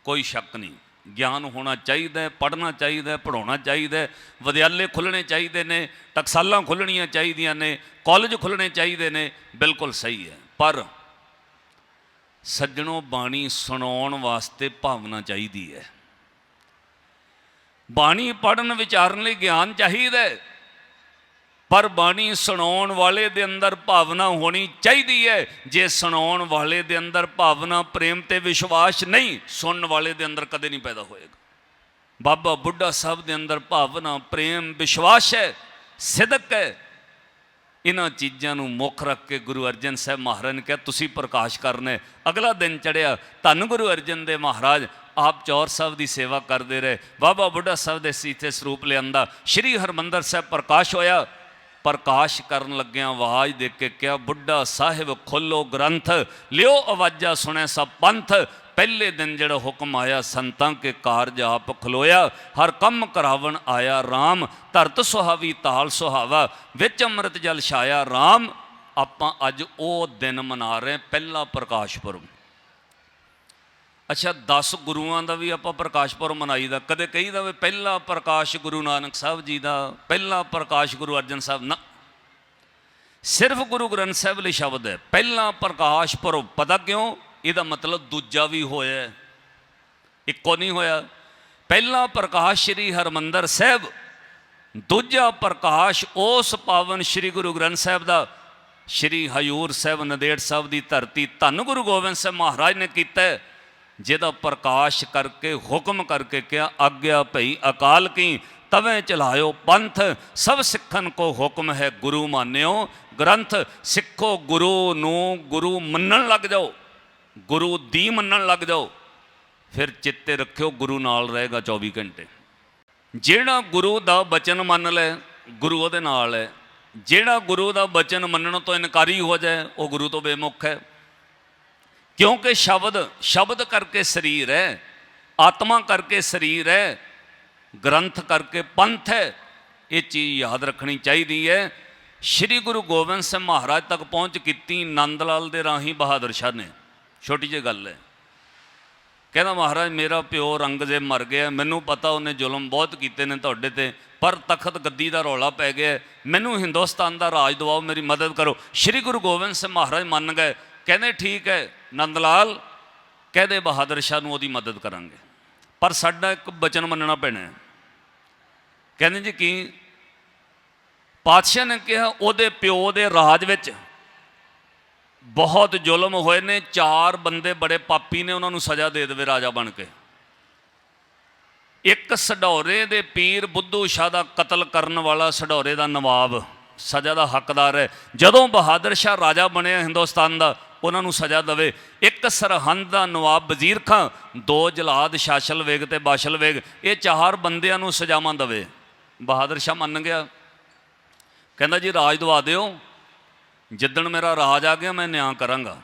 A: ਕੋਈ ਸ਼ੱਕ ਨਹੀਂ। ਗਿਆਨ ਹੋਣਾ ਚਾਹੀਦਾ ਹੈ, ਪੜ੍ਹਨਾ ਚਾਹੀਦਾ ਹੈ ਪੜਾਉਣਾ ਚਾਹੀਦਾ ਹੈ, ਵਿਦਿਆਲੇ ਖੁੱਲਣੇ ਚਾਹੀਦੇ ਨੇ, ਟਕਸਾਲਾਂ ਖੁੱਲਣੀਆਂ ਚਾਹੀਦੀਆਂ ਨੇ, ਕਾਲਜ ਖੁੱਲਣੇ ਚਾਹੀਦੇ ਨੇ, ਬਿਲਕੁਲ ਸਹੀ ਹੈ। ਪਰ ਸੱਜਣੋ, ਬਾਣੀ ਸੁਣਾਉਣ ਵਾਸਤੇ ਭਾਵਨਾ ਚਾਹੀਦੀ ਹੈ। ਬਾਣੀ ਪੜਨ ਵਿਚਾਰਨ ਲਈ ਗਿਆਨ ਚਾਹੀਦਾ ਹੈ। ਪਰ ਬਾਣੀ ਸੁਣਾਉਣ ਵਾਲੇ ਦੇ ਅੰਦਰ ਭਾਵਨਾ ਹੋਣੀ ਚਾਹੀਦੀ ਹੈ। ਜੇ ਸੁਣਾਉਣ ਵਾਲੇ ਦੇ ਅੰਦਰ ਭਾਵਨਾ, ਪ੍ਰੇਮ ਤੇ ਵਿਸ਼ਵਾਸ ਨਹੀਂ, ਸੁਣਨ ਵਾਲੇ ਦੇ ਅੰਦਰ ਕਦੇ ਨਹੀਂ ਪੈਦਾ ਹੋਏਗਾ। ਬਾਬਾ ਬੁੱਢਾ ਸਾਹਿਬ ਦੇ ਅੰਦਰ ਭਾਵਨਾ, ਪ੍ਰੇਮ, ਵਿਸ਼ਵਾਸ ਹੈ, ਸਿਦਕ ਹੈ। ਇਹਨਾਂ ਚੀਜ਼ਾਂ ਨੂੰ ਮੁੱਖ ਰੱਖ ਕੇ ਗੁਰੂ ਅਰਜਨ ਸਾਹਿਬ ਮਹਾਰਾਜ ਨੇ ਕਿਹਾ, ਤੁਸੀਂ ਪ੍ਰਕਾਸ਼ ਕਰਨੇ, ਅਗਲਾ ਦਿਨ ਚੜਿਆ ਧੰਨ ਗੁਰੂ ਅਰਜਨ ਦੇ ਮਹਾਰਾਜ, ਆਪ ਚੌਰ ਸਾਹਿਬ ਦੀ ਸੇਵਾ ਕਰਦੇ ਰਹੇ। ਬਾਬਾ ਬੁੱਢਾ ਸਾਹਿਬ ਦੇ ਸੀਤੇ ਸਰੂਪ ਲਿਆਂਦਾ, ਸ਼੍ਰੀ ਹਰਮੰਦਰ ਸਾਹਿਬ ਪ੍ਰਕਾਸ਼ ਹੋਇਆ ਪ੍ਰਕਾਸ਼ ਕਰਨ ਲੱਗਿਆਂ ਆਵਾਜ਼ ਦੇ ਕੇ ਕਿਹਾ, ਬੁੱਢਾ ਸਾਹਿਬ, ਖੋਲੋ ਗ੍ਰੰਥ, ਲਿਓ ਆਵਾਜ਼ਾਂ ਸੁਣੇ ਸਭ ਪੰਥ। ਪਹਿਲੇ ਦਿਨ ਜਿਹੜਾ ਹੁਕਮ ਆਇਆ, ਸੰਤਾਂ ਕੇ ਕਾਰਜ ਆਪ ਖਲੋਇਆ। ਹਰ ਕੰਮ ਕਰਾਵਣ ਆਇਆ RAM ਧਰਤ ਸੁਹਾਵੀ, ਤਾਲ ਸੁਹਾਵਾ, ਵਿੱਚ ਅੰਮ੍ਰਿਤ ਜਲ ਛਾਇਆ RAM ਆਪਾਂ ਅੱਜ ਉਹ ਦਿਨ ਮਨਾ ਰਹੇ ਪਹਿਲਾ ਪ੍ਰਕਾਸ਼ ਪੁਰਬ। ਅੱਛਾ 10 ਗੁਰੂਆਂ ਦਾ ਵੀ ਆਪਾਂ ਪ੍ਰਕਾਸ਼ ਪੁਰਬ ਮਨਾਈਦਾ ਕਦੇ ਕਹੀਦਾ ਵੀ ਪਹਿਲਾ ਪ੍ਰਕਾਸ਼ ਗੁਰੂ ਨਾਨਕ ਸਾਹਿਬ ਜੀ ਦਾ, ਪਹਿਲਾ ਪ੍ਰਕਾਸ਼ ਗੁਰੂ ਅਰਜਨ ਸਾਹਿਬ ਨਾ। ਸਿਰਫ ਗੁਰੂ ਗ੍ਰੰਥ ਸਾਹਿਬ ਲਈ ਸ਼ਬਦ ਹੈ। ਪਹਿਲਾ ਪ੍ਰਕਾਸ਼ ਪੁਰਬ ਪਤਾ ਕਿਉਂ? ਇਹਦਾ ਮਤਲਬ ਦੂਜਾ ਵੀ ਹੋਇਆ ਇੱਕੋ ਨਹੀਂ ਹੋਇਆ। ਪਹਿਲਾ ਪ੍ਰਕਾਸ਼ ਸ੍ਰੀ ਹਰਮੰਦਰ ਸਾਹਿਬ, ਦੂਜਾ ਪ੍ਰਕਾਸ਼ ਉਸ ਪਾਵਨ ਸ੍ਰੀ ਗੁਰੂ ਗ੍ਰੰਥ ਸਾਹਿਬ ਦਾ। ਸ੍ਰੀ ਹਯੂਰ ਸਾਹਿਬ, ਨਦੇੜ ਸਾਹਿਬ ਦੀ ਧਰਤੀ ਧੰਨ ਗੁਰੂ ਗੋਬਿੰਦ ਸਾਹਿਬ ਮਹਾਰਾਜ ਨੇ ਕੀਤਾ ਜਿਹਦਾ ਪ੍ਰਕਾਸ਼ ਕਰਕੇ, ਹੁਕਮ ਕਰਕੇ ਕਿਹਾ ਆਗਿਆ ਭਈ, ਅਕਾਲ ਕੀ ਤਵੇਂ ਚਲਾਇਓ ਪੰਥ, ਸਭ ਸਿੱਖਨ ਕੋ ਹੁਕਮ ਹੈ ਗੁਰੂ ਮਾਨਿਓ। ਗ੍ਰੰਥ, ਸਿੱਖੋ ਗੁਰੂ ਨੂੰ ਗੁਰੂ ਮੰਨਣ ਲੱਗ ਜਾਓ, ਗੁਰੂ ਦੀ ਮੰਨਣ ਲੱਗ ਜਾਓ। ਫਿਰ ਚਿੱਤੇ ਰੱਖਿਓ, ਗੁਰੂ ਨਾਲ ਰਹੇਗਾ 24 ਘੰਟੇ। ਜਿਹੜਾ ਗੁਰੂ ਦਾ ਬਚਨ ਮੰਨ ਲੈ, ਗੁਰੂ ਉਹਦੇ ਨਾਲ ਹੈ। ਜਿਹੜਾ ਗੁਰੂ ਦਾ ਬਚਨ ਮੰਨਣ ਤੋਂ ਇਨਕਾਰੀ ਹੋ ਜਾਏ, ਉਹ ਗੁਰੂ ਤੋਂ ਬੇਮੁਖ ਹੈ। ਕਿਉਂਕਿ ਸ਼ਬਦ ਸ਼ਬਦ ਕਰਕੇ ਸਰੀਰ ਹੈ, ਆਤਮਾ ਕਰਕੇ ਸਰੀਰ ਹੈ, ਗ੍ਰੰਥ ਕਰਕੇ ਪੰਥ ਹੈ, ਇਹ ਚੀਜ਼ ਯਾਦ ਰੱਖਣੀ ਚਾਹੀਦੀ ਹੈ। ਸ੍ਰੀ ਗੁਰੂ ਗੋਬਿੰਦ ਸਿੰਘ ਮਹਾਰਾਜ ਤੱਕ ਪਹੁੰਚ ਕੀਤੀ ਨੰਦ ਲਾਲ ਦੇ ਰਾਹੀਂ ਬਹਾਦਰ ਸ਼ਾਹ ਨੇ। ਛੋਟੀ ਜਿਹੀ ਗੱਲ ਹੈ। ਕਹਿੰਦਾ, ਮਹਾਰਾਜ, ਮੇਰਾ ਪਿਓ ਰੰਗਜ਼ੇਬ ਮਰ ਗਿਆ, ਮੈਨੂੰ ਪਤਾ ਉਹਨੇ ਜ਼ੁਲਮ ਬਹੁਤ ਕੀਤੇ ਨੇ ਤੁਹਾਡੇ ਤੇ, ਪਰ ਤਖਤ ਗੱਦੀ ਦਾ ਰੌਲਾ ਪੈ ਗਿਆ। ਮੈਨੂੰ ਹਿੰਦੁਸਤਾਨ ਦਾ ਰਾਜ ਦਿਵਾਓ, ਮੇਰੀ ਮਦਦ ਕਰੋ। ਸ੍ਰੀ ਗੁਰੂ ਗੋਬਿੰਦ ਸਿੰਘ ਮਹਾਰਾਜ ਮੰਨ ਗਏ। ਕਹਿੰਦੇ, ਠੀਕ ਹੈ ਨੰਦ ਲਾਲ ਕਹਦੇ ਬਹਾਦਰ ਸ਼ਾਹ ਨੂੰ ਉਹਦੀ ਮਦਦ ਕਰਾਂਗੇ। ਪਰ ਸਾਡਾ ਇੱਕ ਬਚਨ ਮੰਨਣਾ ਪੈਣਾ ਹੈ। ਕਹਿੰਦੇ ਜੀ ਕੀ? ਪਾਤਸ਼ਾਹ ਨੇ ਕਿਹਾ ਉਹਦੇ ਪਿਓ ਦੇ ਰਾਜ ਵਿੱਚ ਬਹੁਤ ਜ਼ੁਲਮ ਹੋਏ ਨੇ, ਚਾਰ ਬੰਦੇ ਬੜੇ ਪਾਪੀ ਨੇ, ਉਹਨਾਂ ਨੂੰ ਸਜ਼ਾ ਦੇ ਦੇਵੇ ਰਾਜਾ ਬਣ ਕੇ। ਇੱਕ ਸਡੌਰੇ ਦੇ ਪੀਰ ਬੁੱਧੂ ਸ਼ਾਹ ਦਾ ਕਤਲ ਕਰਨ ਵਾਲਾ ਸਡੌਰੇ ਦਾ ਨਵਾਬ, ਸਜ਼ਾ ਦਾ ਹੱਕਦਾਰ ਹੈ। ਜਦੋਂ ਬਹਾਦਰ ਸ਼ਾਹ ਰਾਜਾ ਬਣਿਆ ਹਿੰਦੁਸਤਾਨ ਦਾ ਉਹਨਾਂ ਨੂੰ ਸਜ਼ਾ ਦੇਵੇ। ਇੱਕ ਸਰਹੰਦ ਦਾ ਨਵਾਬ ਵਜ਼ੀਰ ਖਾਂ, ਦੋ ਜਲਾਦ, ਸ਼ਾਸਲ ਵੇਗ ਤੇ ਬਾਸ਼ਲ ਵੇਗ, ਇਹ ਚਾਰ ਬੰਦਿਆਂ ਨੂੰ ਸਜ਼ਾਵਾਂ ਦੇਵੇ। ਬਹਾਦਰ ਸ਼ਾਹ ਮੰਨ ਗਿਆ। ਕਹਿੰਦਾ ਜੀ, ਰਾਜ ਦਵਾ ਦਿਓ। ਜਿੱਦਣ ਮੇਰਾ ਰਾਜ ਆ ਗਿਆ, ਮੈਂ ਨਿਆਂ ਕਰਾਂਗਾ।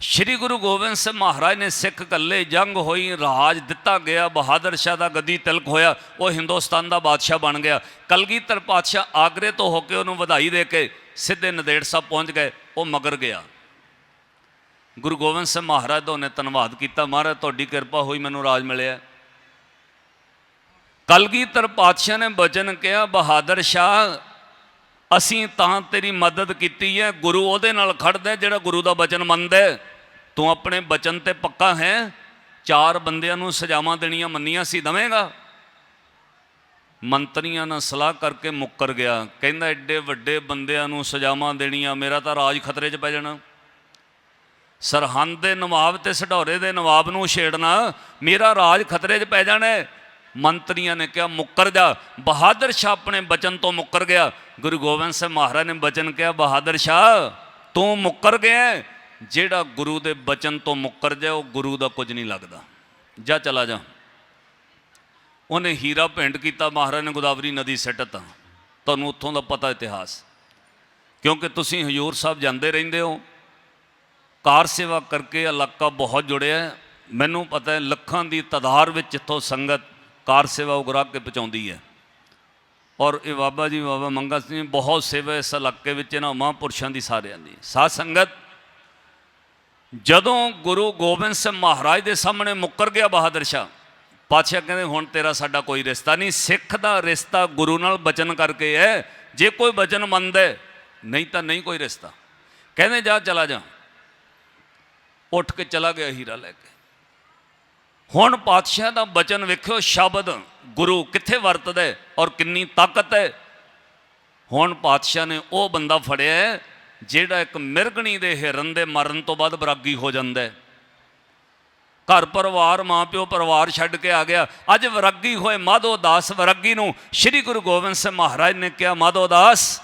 A: ਸ਼੍ਰੀ ਗੁਰੂ ਗੋਬਿੰਦ ਸਿੰਘ ਮਹਾਰਾਜ ਨੇ ਸਿੱਖ ਕੱਲੇ ਜੰਗ ਹੋਈ, ਰਾਜ ਦਿੱਤਾ ਗਿਆ। ਬਹਾਦਰ ਸ਼ਾਹ ਦਾ ਗੱਦੀ ਤਿਲਕ ਹੋਇਆ, ਉਹ ਹਿੰਦੁਸਤਾਨ ਦਾ ਬਾਦਸ਼ਾਹ ਬਣ ਗਿਆ। ਕਲਗੀਧਰ ਪਾਤਸ਼ਾਹ ਆਗਰੇ ਤੋਂ ਹੋ ਕੇ ਉਹਨੂੰ ਵਧਾਈ ਦੇ ਕੇ ਸਿੱਧੇ ਨਦੇੜ ਸਾਹਿਬ ਪਹੁੰਚ ਗਏ। ਉਹ ਮਗਰ ਗਿਆ। ਗੁਰੂ ਗੋਬਿੰਦ ਸਿੰਘ ਮਹਾਰਾਜ ਦਾ ਉਹਨੇ ਧੰਨਵਾਦ ਕੀਤਾ, ਮਹਾਰਾਜ, ਤੁਹਾਡੀ ਕਿਰਪਾ ਹੋਈ ਮੈਨੂੰ ਰਾਜ ਮਿਲਿਆ ਕਲਗੀਧਰ ਪਾਤਸ਼ਾਹ ਨੇ ਬਚਨ ਕਿਹਾ, ਬਹਾਦਰ ਸ਼ਾਹ, ਅਸੀਂ ਤਾਂ ਤੇਰੀ ਮਦਦ ਕੀਤੀ ਹੈ, ਗੁਰੂ ਉਹਦੇ ਨਾਲ ਖੜਦਾ ਜਿਹੜਾ ਗੁਰੂ ਦਾ ਬਚਨ ਮੰਨਦਾ ਤੂੰ ਆਪਣੇ ਬਚਨ ਤੇ ਪੱਕਾ ਹੈ, ਚਾਰ ਬੰਦਿਆਂ ਨੂੰ ਸਜ਼ਾਵਾਂ ਦੇਣੀਆਂ ਮੰਨੀਆਂ ਸੀ ਦਵੇਂਗਾ। ਮੰਤਰੀਆਂ ਨਾਲ ਸਲਾਹ ਕਰਕੇ ਮੁੱਕਰ ਗਿਆ। ਕਹਿੰਦਾ, ਐਡੇ ਵੱਡੇ ਬੰਦਿਆਂ ਨੂੰ ਸਜ਼ਾਵਾਂ ਦੇਣੀਆਂ, ਮੇਰਾ ਤਾਂ ਰਾਜ ਖਤਰੇ 'ਚ ਪੈ ਜਾਣਾ। ਸਰਹੰਦ ਦੇ ਨਵਾਬ ਤੇ ਸਢੌਰੇ ਦੇ ਨਵਾਬ ਨੂੰ ਛੇੜਨਾ, ਮੇਰਾ ਰਾਜ ਖਤਰੇ 'ਚ ਪੈ ਜਾਣਾ ਮੰਤਰੀਆਂ ਨੇ ਕਿਹਾ, ਮੁੱਕਰ ਜਾ। ਬਹਾਦਰ ਸ਼ਾਹ ਆਪਣੇ ਬਚਨ ਤੋਂ ਮੁੱਕਰ ਗਿਆ। ਗੁਰੂ ਗੋਬਿੰਦ ਸਿੰਘ ਮਹਾਰਾਜ ਨੇ ਬਚਨ ਕਿਹਾ, ਬਹਾਦਰ ਸ਼ਾਹ, ਤੂੰ ਮੁੱਕਰ ਗਿਆ ਜਿਹੜਾ ਗੁਰੂ ਦੇ ਬਚਨ ਤੋਂ ਮੁੱਕਰ ਜਾਏ, ਉਹ ਗੁਰੂ ਦਾ ਕੁਝ ਨਹੀਂ ਲੱਗਦਾ। ਜਾ, ਚਲਾ ਜਾ। ਉਹਨੇ ਹੀਰਾ ਭੇਂਟ ਕੀਤਾ, ਮਹਾਰਾਜ ਨੇ ਗੋਦਾਵਰੀ ਨਦੀ ਸਿੱਟਤਾ ਤੁਹਾਨੂੰ ਉੱਥੋਂ ਦਾ ਪਤਾ ਇਤਿਹਾਸ। ਕਿਉਂਕਿ ਤੁਸੀਂ ਹਜੂਰ ਸਾਹਿਬ ਜਾਂਦੇ ਰਹਿੰਦੇ ਹੋ, ਕਾਰ ਸੇਵਾ ਕਰਕੇ ਇਲਾਕਾ ਬਹੁਤ ਜੁੜਿਆ ਹੈ। ਮੈਨੂੰ ਪਤਾ ਹੈ ਲੱਖਾਂ ਦੀ ਤਾਦਾਦ ਵਿੱਚ ਇੱਥੋਂ ਸੰਗਤ ਕਾਰ ਸੇਵਾ ਉਗਰਾ ਕੇ ਪਹੁੰਚਾਉਂਦੀ ਹੈ। ਔਰ ਇਹ ਬਾਬਾ ਜੀ, ਬਾਬਾ ਮੰਗਾ ਸਿੰਘ ਬਹੁਤ ਸੇਵਾ ਇਸ ਇਲਾਕੇ ਵਿੱਚ ਇਹਨਾਂ ਮਹਾਂਪੁਰਸ਼ਾਂ ਦੀ ਸਾਰਿਆਂ ਦੀ ਸਾਧ ਸੰਗਤ, ਜਦੋਂ ਗੁਰੂ ਗੋਬਿੰਦ ਸਿੰਘ ਮਹਾਰਾਜ ਦੇ ਸਾਹਮਣੇ ਮੁੱਕਰ ਗਿਆ ਬਹਾਦਰ ਸ਼ਾਹ ਪਾਤਸ਼ਾਹ ਕਹਿੰਦੇ, ਹੁਣ ਤੇਰਾ ਸਾਡਾ ਕੋਈ ਰਿਸ਼ਤਾ ਨਹੀਂ। ਸਿੱਖ ਦਾ ਰਿਸ਼ਤਾ ਗੁਰੂ ਨਾਲ ਬਚਨ ਕਰਕੇ ਹੈ। ਜੇ ਕੋਈ ਬਚਨ ਮੰਨਦਾ ਨਹੀਂ ਤਾਂ ਨਹੀਂ ਕੋਈ ਰਿਸ਼ਤਾ। ਕਹਿੰਦੇ, ਜਾ, ਚਲਾ ਜਾ। ਉੱਠ ਕੇ ਚਲਾ ਗਿਆ ਹੀਰਾ ਲੈ ਕੇ। ਹੁਣ ਪਾਤਸ਼ਾਹ ਦਾ ਬਚਨ ਵੇਖਿਓ, ਸ਼ਬਦ ਗੁਰੂ ਕਿੱਥੇ ਵਰਤਦਾ ਔਰ ਕਿੰਨੀ ਤਾਕਤ ਹੈ। ਹੁਣ ਪਾਤਸ਼ਾਹ ਨੇ ਉਹ ਬੰਦਾ ਫੜਿਆ ਜਿਹੜਾ ਇੱਕ ਮਿਰਗਣੀ ਦੇ ਹਿਰਨ ਦੇ ਮਰਨ ਤੋਂ ਬਾਅਦ ਬਰਾਗੀ ਹੋ ਜਾਂਦਾ ਹੈ। ਘਰ ਪਰਿਵਾਰ, ਮਾਪਿਓ ਪਰਿਵਾਰ ਛੱਡ ਕੇ ਆ ਗਿਆ। ਅੱਜ ਵਿਰਾਗੀ ਹੋਏ ਮਾਧੋ ਦਾਸ ਵਿਰਾਗੀ ਨੂੰ ਸ੍ਰੀ ਗੁਰੂ ਗੋਬਿੰਦ ਸਿੰਘ ਮਹਾਰਾਜ ਨੇ ਕਿਹਾ, ਮਾਧੋ ਦਾਸ,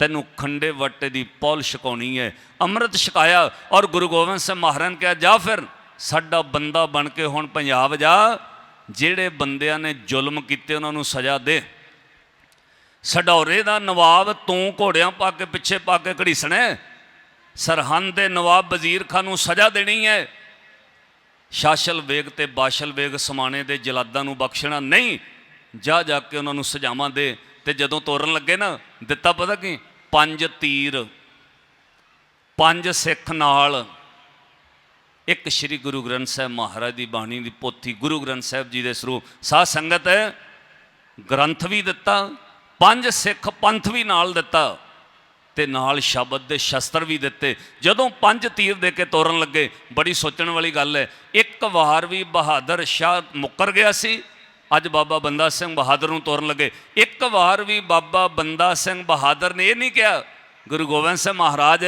A: ਤੈਨੂੰ ਖੰਡੇ ਵੱਟੇ ਦੀ ਪੌਲ ਛਕਾਉਣੀ ਹੈ ਅੰਮ੍ਰਿਤ ਛਕਾਇਆ ਔਰ ਗੁਰੂ ਗੋਬਿੰਦ ਸਿੰਘ ਮਹਾਰਾਜ ਨੇ ਕਿਹਾ, ਜਾ ਫਿਰ, ਸਾਡਾ ਬੰਦਾ ਬਣ ਕੇ ਹੁਣ ਪੰਜਾਬ ਜਾ। ਜਿਹੜੇ ਬੰਦਿਆਂ ਨੇ ਜ਼ੁਲਮ ਕੀਤੇ, ਉਹਨਾਂ ਨੂੰ ਸਜ਼ਾ ਦੇ। ਸਡੌਰੇ ਦਾ ਨਵਾਬ ਤੂੰ ਘੋੜਿਆਂ ਪਾ ਕੇ ਪਿੱਛੇ ਪਾ ਕੇ ਘੜੀਸਣਾ ਸਰਹੰਦ ਦੇ ਨਵਾਬ ਵਜ਼ੀਰ ਖਾਨ ਨੂੰ ਸਜ਼ਾ ਦੇਣੀ ਹੈ ਸ਼ਾਸਲ ਵੇਗ ਤੇ ਬਾਸ਼ਲ ਵੇਗ ਸਮਾਣੇ ਦੇ ਜਲਾਦਾਂ ਨੂੰ ਬਖਸ਼ਣਾ ਨਹੀਂ, ਜਾ ਜਾ ਕੇ ਉਹਨਾਂ ਨੂੰ ਸਜ਼ਾਵਾਂ ਦੇ। ਤੇ ਜਦੋਂ ਤੋਰਨ ਲੱਗੇ ਨਾ, ਦਿੱਤਾ ਪਤਾ ਕੀ? ਪੰਜ ਤੀਰ, ਪੰਜ ਸਿੱਖ ਨਾਲ। ਇੱਕ ਸ੍ਰੀ ਗੁਰੂ ਗ੍ਰੰਥ ਸਾਹਿਬ ਮਹਾਰਾਜ ਦੀ ਬਾਣੀ ਦੀ ਪੋਥੀ, ਗੁਰੂ ਗ੍ਰੰਥ ਸਾਹਿਬ ਜੀ ਦੇ ਸਰੂਪ। ਸਾਧ ਸੰਗਤ ਗ੍ਰੰਥ ਵੀ ਦਿੱਤਾ, ਪੰਜ ਸਿੱਖ ਪੰਥ ਵੀ ਨਾਲ ਦਿੱਤਾ। ਤੇ ਨਾਲ ਸ਼ਬਦ ਦੇ ਸ਼ਸਤਰ ਵੀ ਦਿੱਤੇ। ਜਦੋਂ ਪੰਜ ਤੀਰ ਦੇ ਕੇ ਤੋਰਨ ਲੱਗੇ, ਬੜੀ ਸੋਚਣ ਵਾਲੀ ਗੱਲ ਹੈ। ਇੱਕ ਵਾਰ ਵੀ ਬਹਾਦਰ ਸ਼ਾਹ ਮੁੱਕਰ ਗਿਆ ਸੀ, ਅੱਜ ਬਾਬਾ ਬੰਦਾ ਸਿੰਘ ਬਹਾਦਰ ਨੂੰ ਤੋਰਨ ਲੱਗੇ। ਇੱਕ ਵਾਰ ਵੀ ਬਾਬਾ ਬੰਦਾ ਸਿੰਘ ਬਹਾਦਰ ਨੇ ਇਹ ਨਹੀਂ ਕਿਹਾ, ਗੁਰੂ ਗੋਬਿੰਦ ਸਿੰਘ ਮਹਾਰਾਜ,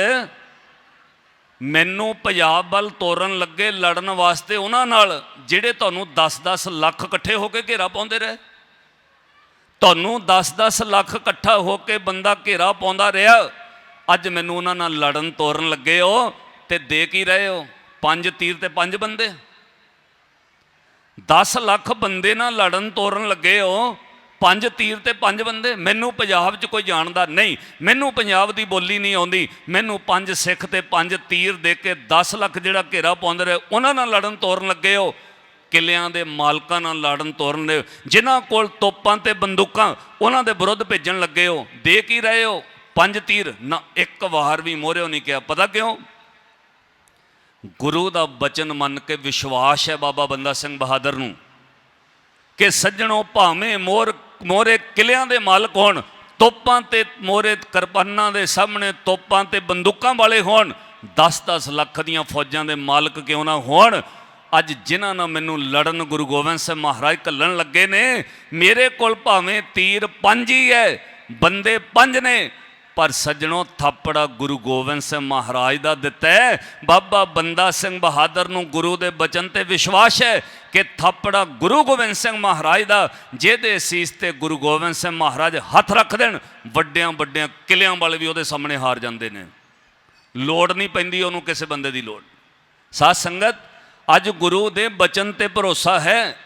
A: ਮੈਨੂੰ ਪੰਜਾਬ ਵੱਲ ਤੋਰਨ ਲੱਗੇ ਲੜਨ ਵਾਸਤੇ ਉਹਨਾਂ ਨਾਲ, ਜਿਹੜੇ ਤੁਹਾਨੂੰ 10-10 ਲੱਖ ਇਕੱਠੇ ਹੋ ਕੇ ਘੇਰਾ ਪਾਉਂਦੇ ਰਹੇ। ਤੁਹਾਨੂੰ 10-10 ਲੱਖ ਇਕੱਠਾ ਹੋ ਕੇ ਬੰਦਾ ਘੇਰਾ ਪਾਉਂਦਾ ਰਿਹਾ। ਅੱਜ ਮੈਨੂੰ ਉਹਨਾਂ ਨਾਲ ਲੜਨ ਤੋਰਨ ਲੱਗੇ ਹੋ ਤੇ ਦੇ ਕੀ ਰਹੇ ਹੋ? ਪੰਜ ਤੀਰ ਤੇ ਪੰਜ ਬੰਦੇ। 10 ਲੱਖ ਬੰਦੇ ਨਾਲ ਲੜਨ ਤੋਰਨ ਲੱਗੇ ਹੋ, ਪੰਜ ਤੀਰ ਤੇ ਪੰਜ ਬੰਦੇ। ਮੈਨੂੰ ਪੰਜਾਬ 'ਚ ਕੋਈ ਜਾਣਦਾ ਨਹੀਂ। ਮੈਨੂੰ ਪੰਜਾਬ ਦੀ ਬੋਲੀ ਨਹੀਂ ਆਉਂਦੀ। ਮੈਨੂੰ ਪੰਜ ਸਿੱਖ ਤੇ ਪੰਜ ਤੀਰ ਦੇ ਕੇ 10 ਲੱਖ ਜਿਹੜਾ ਘੇਰਾ ਪਾਉਂਦੇ ਰਹੇ। ਉਹਨਾਂ ਨਾਲ ਲੜਨ ਤੋਰਨ ਲੱਗੇ ਹੋ। ਕਿਲਿਆਂ ਦੇ ਮਾਲਕਾਂ ਨਾਲ ਲੜਨ ਤੋਰਨ ਦੇ ਜਿਨ੍ਹਾਂ ਕੋਲ ਤੋਪਾਂ ਤੇ ਬੰਦੂਕਾਂ, ਉਹਨਾਂ ਦੇ ਵਿਰੁੱਧ ਭੇਜਣ ਲੱਗੇ ਹੋ, ਦੇ ਕੀ ਰਹੇ ਹੋ? ਪੰਜ ਤੀਰ, ਨਾ ਇੱਕ ਵਾਰ ਵੀ ਮੋਰਿਓ ਨਹੀਂ ਕਿਹਾ। ਪਤਾ ਕਿਉਂ? ਗੁਰੂ ਦਾ ਬਚਨ ਮੰਨ ਕੇ ਵਿਸ਼ਵਾਸ ਹੈ ਬਾਬਾ ਬੰਦਾ ਸਿੰਘ ਬਹਾਦਰ ਨੂੰ ਕਿ ਸੱਜਣੋ ਭਾਵੇਂ ਮੋਰ ਮੋਰੇ ਕਿਲਿਆਂ ਦੇ ਮਾਲਕ ਹੋਣ, ਤੋਪਾਂ ਤੇ ਮੋਰੇ ਕਿਰਪਾਨਾਂ ਦੇ ਸਾਹਮਣੇ ਤੋਪਾਂ ਤੇ ਬੰਦੂਕਾਂ ਵਾਲੇ ਹੋਣ 10-10 ਲੱਖ ਦੀਆਂ ਫੌਜਾਂ ਦੇ ਮਾਲਕ ਕਿਉਂ ਨਾ ਹੋਣ ਅੱਜ ਜਿਨ੍ਹਾਂ ਨਾਲ ਮੈਨੂੰ ਲੜਨ ਗੁਰੂ ਗੋਬਿੰਦ ਸਿੰਘ ਮਹਾਰਾਜ ਕੱਲਣ ਲੱਗੇ ਨੇ, ਮੇਰੇ ਕੋਲ ਭਾਵੇਂ ਤੀਰ ਪੰਜ ਹੀ ਹੈ ਬੰਦੇ ਪੰਜ ਨੇ, ਪਰ ਸੱਜਣੋ ਥਾਪੜਾ ਗੁਰੂ ਗੋਬਿੰਦ ਸਿੰਘ ਮਹਾਰਾਜ ਦਾ ਦਿੱਤਾ ਹੈ ਬਾਬਾ ਬੰਦਾ ਸਿੰਘ ਬਹਾਦਰ ਨੂੰ ਗੁਰੂ ਦੇ ਬਚਨ ਤੇ ਵਿਸ਼ਵਾਸ ਹੈ ਕਿ ਥਾਪੜਾ ਗੁਰੂ ਗੋਬਿੰਦ ਸਿੰਘ ਮਹਾਰਾਜ ਦਾ, ਜਿਹਦੇ ਸੀਸ ਤੇ ਗੁਰੂ ਗੋਬਿੰਦ ਸਿੰਘ ਮਹਾਰਾਜ ਹੱਥ ਰੱਖ ਦੇਣ, ਵੱਡਿਆਂ ਵੱਡਿਆਂ ਕਿਲਿਆਂ ਵਾਲੇ ਵੀ ਉਹਦੇ ਸਾਹਮਣੇ ਹਾਰ ਜਾਂਦੇ ਨੇ। ਲੋੜ ਨਹੀਂ ਪੈਂਦੀ ਉਹਨੂੰ ਕਿਸੇ ਬੰਦੇ ਦੀ ਲੋੜ। ਸਾਧ ਸੰਗਤ ਅੱਜ ਗੁਰੂ ਦੇ ਬਚਨ ਤੇ ਭਰੋਸਾ ਹੈ,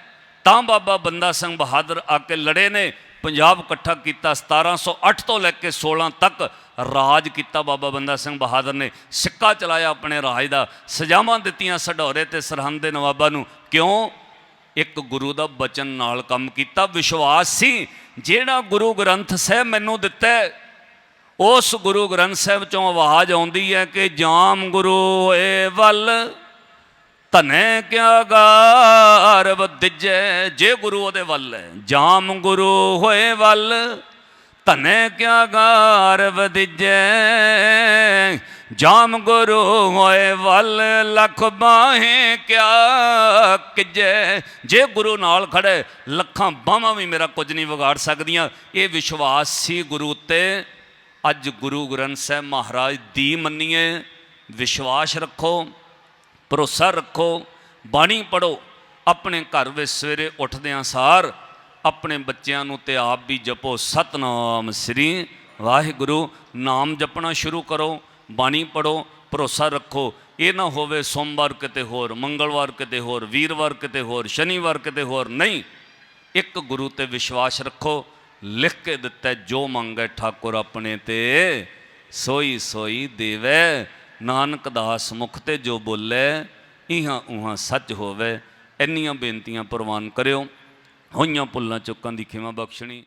A: ਤਾਂ ਬਾਬਾ ਬੰਦਾ ਸਿੰਘ ਬਹਾਦਰ ਆ ਕੇ ਲੜੇ ਨੇ। ਪੰਜਾਬ ਇਕੱਠਾ ਕੀਤਾ 1708 ਤੋਂ ਲੈ ਕੇ 16 ਤੱਕ ਰਾਜ ਕੀਤਾ ਬਾਬਾ ਬੰਦਾ ਸਿੰਘ ਬਹਾਦਰ ਨੇ। ਸਿੱਕਾ ਚਲਾਇਆ ਆਪਣੇ ਰਾਜ ਦਾ। ਸਜ਼ਾਵਾਂ ਦਿੱਤੀਆਂ ਸਢੌਰੇ ਤੇ ਸਰਹੰਦ ਦੇ ਨਵਾਬਾਂ ਨੂੰ। ਕਿਉਂ? ਇੱਕ ਗੁਰੂ ਦਾ ਬਚਨ ਨਾਲ ਕੰਮ ਕੀਤਾ। ਵਿਸ਼ਵਾਸ ਸੀ, ਜਿਹੜਾ ਗੁਰੂ ਗ੍ਰੰਥ ਸਾਹਿਬ ਮੈਨੂੰ ਦਿੱਤਾ ਉਸ ਗੁਰੂ ਗ੍ਰੰਥ ਸਾਹਿਬ ਚੋਂ ਆਵਾਜ਼ ਆਉਂਦੀ ਹੈ ਕਿ, ਜਾਮ ਗੁਰੂ ਏ ਵੱਲ ਧਨੇ ਕਿਆ ਗਾਰਵ ਵਦਿਜੈ ਜੇ ਗੁਰੂ ਉਹਦੇ ਵੱਲ ਹੈ, ਜਾਮ ਗੁਰੂ ਹੋਏ ਵੱਲ। ਧਨੇ ਕਿਆ ਗਾਰ ਵਦਿਜੈ ਜਾਮ ਗੁਰੂ ਹੋਏ ਵੱਲ। ਲੱਖ ਬਾਹੇ ਕਿਆ ਕਿਜੈ, ਜੇ ਗੁਰੂ ਨਾਲ ਖੜੇ ਲੱਖਾਂ ਬਾਹਾਂ ਵੀ ਮੇਰਾ ਕੁਝ ਨਹੀਂ ਵਿਗਾੜ ਸਕਦੀਆਂ। ਇਹ ਵਿਸ਼ਵਾਸ ਸੀ ਗੁਰੂ ਤੇ ਅੱਜ ਗੁਰੂ ਗ੍ਰੰਥ ਸਾਹਿਬ ਮਹਾਰਾਜ ਦੀ ਮੰਨੀਏ, ਵਿਸ਼ਵਾਸ ਰੱਖੋ। ਭਰੋਸਾ ਰੱਖੋ, ਬਾਣੀ ਪੜੋ ਆਪਣੇ ਘਰ ਵਿੱਚ ਸਵੇਰੇ ਉੱਠਦਿਆਂ ਸਾਰ ਆਪਣੇ ਬੱਚਿਆਂ ਨੂੰ ਤੇ ਆਪ ਵੀ ਜਪੋ। ਸਤਨਾਮ ਸ੍ਰੀ ਵਾਹਿਗੁਰੂ। ਨਾਮ ਜਪਣਾ ਸ਼ੁਰੂ ਕਰੋ, ਬਾਣੀ ਪੜੋ ਭਰੋਸਾ ਰੱਖੋ। ਇਹ ਨਾ ਹੋਵੇ ਸੋਮਵਾਰ ਕਿਤੇ ਹੋਰ, ਮੰਗਲਵਾਰ ਕਿਤੇ ਹੋਰ, ਵੀਰਵਾਰ ਕਿਤੇ ਹੋਰ, ਸ਼ਨੀਵਾਰ ਕਿਤੇ ਹੋਰ। ਨਹੀਂ, ਇੱਕ ਗੁਰੂ ਤੇ ਵਿਸ਼ਵਾਸ ਰੱਖੋ। ਲਿਖ ਕੇ ਦਿੱਤਾ ਜੋ ਮੰਗੇ ਠਾਕੁਰ ਆਪਣੇ ਤੇ, ਸੋਈ ਸੋਈ ਦੇਵੈ। ਨਾਨਕ ਦਾਸ ਮੁਖ ਤੇ ਜੋ ਬੋਲੇ, ਇਹਾਂ ਉਹਾਂ ਸੱਚ ਹੋਵੇ। ਇੰਨੀਆਂ ਬੇਨਤੀਆਂ ਪ੍ਰਵਾਨ ਕਰਿਓ। ਹੋਈਆਂ ਭੁੱਲਾਂ ਚੁੱਕਾਂ ਦੀ ਖਿਮਾ ਬਖਸ਼ਣੀ।